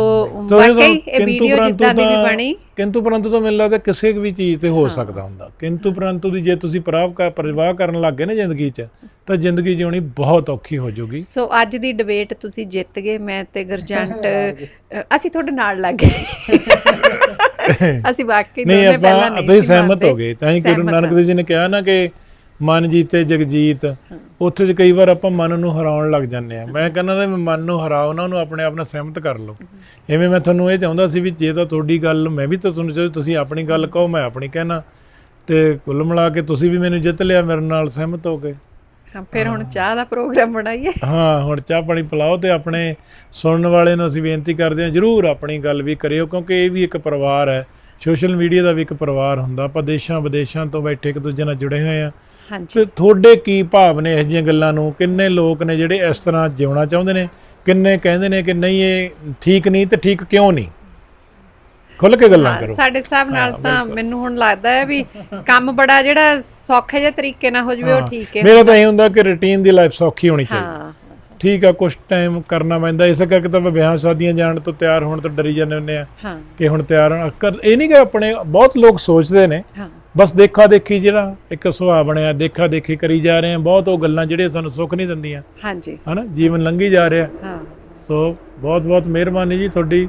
ਵਾਕਈ ਇਹ ਵੀਡੀਓ ਜਿੱਦਾਂ ਦੀ ਵੀ ਬਣੀ। ਕਿੰਤੂ ਪਰੰਤੂ ਤਾਂ ਮੈਨੂੰ ਲੱਗਦਾ ਕਿਸੇ ਵੀ ਚੀਜ਼ ਤੇ ਹੋ ਸਕਦਾ ਹੁੰਦਾ। ਕਿੰਤੂ ਪਰੰਤੂ ਦੀ ਜੇ ਤੁਸੀਂ ਪਰਾਵ ਕਰ ਪਰਵਾਹ ਕਰਨ ਲੱਗ ਗਏ ਨਾ ਜ਼ਿੰਦਗੀ 'ਚ ਤਾਂ ਜ਼ਿੰਦਗੀ ਜਿਉਣੀ ਬਹੁਤ ਔਖੀ ਹੋ ਜਾਊਗੀ ਸੋ ਅੱਜ ਦੀ ਡਿਬੇਟ ਤੁਸੀਂ ਜਿੱਤ ਗਏ ਮੈਂ ਤੇ ਗਰਜੰਟ ਅਸੀਂ ਤੁਹਾਡੇ ਨਾਲ ਲੱਗ ਗਏ। ਅਸੀਂ ਵਾਕਈ ਨਹੀਂ ਦੋਨੇ ਪਹਿਲਾਂ ਨਹੀਂ ਅਸੀਂ ਸਹਿਮਤ। ਹੋ ਗਏ। ਤਾਂ ਹੀ ਗੁਰੂ ਨਾਨਕ। ਦੇਵ ਜੀ ਨੇ ਕਿਹਾ ਨਾ ਕਿ ਮਨ ਜੀਤੇ ਜਗਜੀਤ ਉੱਥੇ ਤੇ ਕਈ ਵਾਰ ਆਪਾਂ ਮਨ ਨੂੰ ਹਰਾਉਣ ਲੱਗ ਜਾਂਦੇ ਆ ਮੈਂ ਕਹਿੰਦਾ ਨਾ ਮਨ ਨੂੰ ਹਰਾਓ ਨਾ ਉਹਨੂੰ ਆਪਣੇ ਆਪ ਨਾਲ ਸਹਿਮਤ ਕਰ ਲਓ। ਐਵੇਂ ਮੈਂ ਤੁਹਾਨੂੰ ਇਹ ਚਾਹੁੰਦਾ ਸੀ ਵੀ ਜੇ ਤਾਂ ਤੁਹਾਡੀ ਗੱਲ ਮੈਂ ਵੀ ਤਾਂ ਸੁਣ ਚਾਹੀ ਤੁਸੀਂ ਆਪਣੀ ਗੱਲ ਕਹੋ ਮੈਂ ਆਪਣੀ ਕਹਿਣਾ। ਤੇ ਕੁੱਲ ਮਿਲਾ ਕੇ ਤੁਸੀਂ ਵੀ ਮੈਨੂੰ ਜਿੱਤ ਲਿਆ ਮੇਰੇ ਨਾਲ ਸਹਿਮਤ ਹੋ ਕੇ ਹਾਂ ਫਿਰ ਹੁਣ ਚਾਹ ਦਾ ਪ੍ਰੋਗਰਾਮ ਬਣਾਈਏ। ਹਾਂ ਹੁਣ ਚਾਹ ਪਾਣੀ ਪਿਲਾਓ ਤੇ ਆਪਣੇ ਸੁਣਨ ਵਾਲੇ ਨੂੰ ਅਸੀਂ ਬੇਨਤੀ ਕਰਦੇ ਹਾਂ ਜਰੂਰ ਆਪਣੀ ਗੱਲ ਵੀ ਕਰਿਓ ਕਿਉਂਕਿ ਇਹ ਵੀ ਇੱਕ ਪਰਿਵਾਰ ਹੈ। ਸੋਸ਼ਲ ਮੀਡੀਆ ਦਾ ਵੀ ਇੱਕ ਪਰਿਵਾਰ ਹੁੰਦਾ ਆਪਾਂ ਦੇਸ਼ਾਂ ਵਿਦੇਸ਼ਾਂ ਤੋਂ ਬੈਠੇ ਇੱਕ ਦੂਜੇ ਨਾਲ ਜੁੜੇ ਹੋਏ ਆ ਹਾਂਜੀ। ਤੇ ਤੁਹਾਡੇ ਕੀ ਭਾਵ ਨੇ ਇਹੋ ਜਿਹੀਆਂ ਗੱਲਾਂ ਨੂੰ? ਕਿੰਨੇ ਲੋਕ ਨੇ ਜਿਹੜੇ ਇਸ ਤਰ੍ਹਾਂ ਜਿਉਣਾ ਚਾਹੁੰਦੇ ਨੇ? ਕਿੰਨੇ ਕਹਿੰਦੇ ਨੇ ਕਿ ਨਹੀਂ ਇਹ ਠੀਕ ਨਹੀਂ ਤੇ ਠੀਕ ਕਿਉਂ ਨਹੀਂ? ਖੁੱਲ ਕੇ ਗੱਲਾਂ ਕਰੋ। ਸਾਡੇ ਹਿਸਾਬ ਨਾਲ ਤਾਂ ਮੈਨੂੰ ਹੁਣ ਲੱਗਦਾ ਹੈ ਵੀ ਕੰਮ ਬੜਾ ਜਿਹੜਾ ਸੌਖੇ ਜਿਹੇ ਤਰੀਕੇ ਨਾਲ ਹੋ ਜਵੇ ਉਹ। ਠੀਕ ਹੈ। ਮੇਰਾ ਤਾਂ ਇਹ ਹੁੰਦਾ ਕਿ ਰੁਟੀਨ ਦੀ ਲਾਈਫ ਸੌਖੀ ਹੋਣੀ ਚਾਹੀਦੀ। ਹਾਂ ਠੀਕ ਆ ਕੁਝ ਟਾਈਮ ਕਰਨਾ ਪੈਂਦਾ। ਇਸੇ ਕਰਕੇ ਤਾਂ ਮੈਂ ਵਿਆਹ ਸ਼ਾਦੀਆਂ ਜਾਣ ਤੋਂ ਤਿਆਰ ਹੋਣ ਤੋਂ ਡਰੀ ਜਾਂਦੇ ਹੁੰਦੇ ਆ ਹਾਂ। ਕਿ ਹੁਣ ਤਿਆਰ ਹੋਣਾ। ਕਰ ਇਹ ਨਹੀਂ ਕਿ ਆਪਣੇ ਬਹੁਤ ਲੋਕ ਸੋਚਦੇ ਨੇ ਹਾਂ। ਬਸ ਦੇਖਾ ਦੇਖੀ ਜਿਹੜਾ ਇੱਕ ਸੁਭਾਅ ਬਣਿਆ ਦੇਖਾ ਦੇਖੀ ਕਰੀ ਜਾ ਰਹੇ ਆ। ਬਹੁਤ ਉਹ ਗੱਲਾਂ ਜਿਹੜੀਆਂ ਸਾਨੂੰ ਸੁੱਖ ਨਹੀਂ ਦਿੰਦੀਆਂ। ਹਾਂਜੀ। ਹਨਾ ਜੀਵਨ ਲੰਘੀ ਜਾ ਰਿਹਾ। ਹਾਂ। ਸੋ ਬਹੁਤ ਬਹੁਤ ਮਿਹਰਬਾਨੀ ਜੀ ਤੁਹਾਡੀ।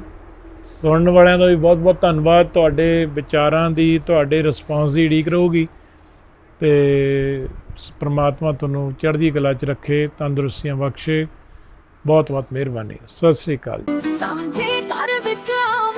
ਸੁਣਨ ਵਾਲਿਆਂ ਦਾ ਵੀ ਬਹੁਤ ਬਹੁਤ ਧੰਨਵਾਦ। ਤੁਹਾਡੇ ਵਿਚਾਰਾਂ ਦੀ, ਤੁਹਾਡੇ ਰਿਸਪੌਂਸ ਦੀ ਉਡੀਕ ਰਹੂਗੀ। ਤੇ ਸ- ਪ੍ਰਮਾਤਮਾ ਤੁਹਾਨੂੰ ਚੜ੍ਹਦੀ ਕਲਾ 'ਚ ਰੱਖੇ, ਤੰਦਰੁਸਤੀਆਂ ਬਖਸ਼ੇ। ਬਹੁਤ ਬਹੁਤ ਮਿਹਰਬਾਨੀ। ਸਤਿ ਸ੍ਰੀ ਅਕਾਲ ਸਾਂਝੇ ਘਰ ਵਿੱਚ ਆ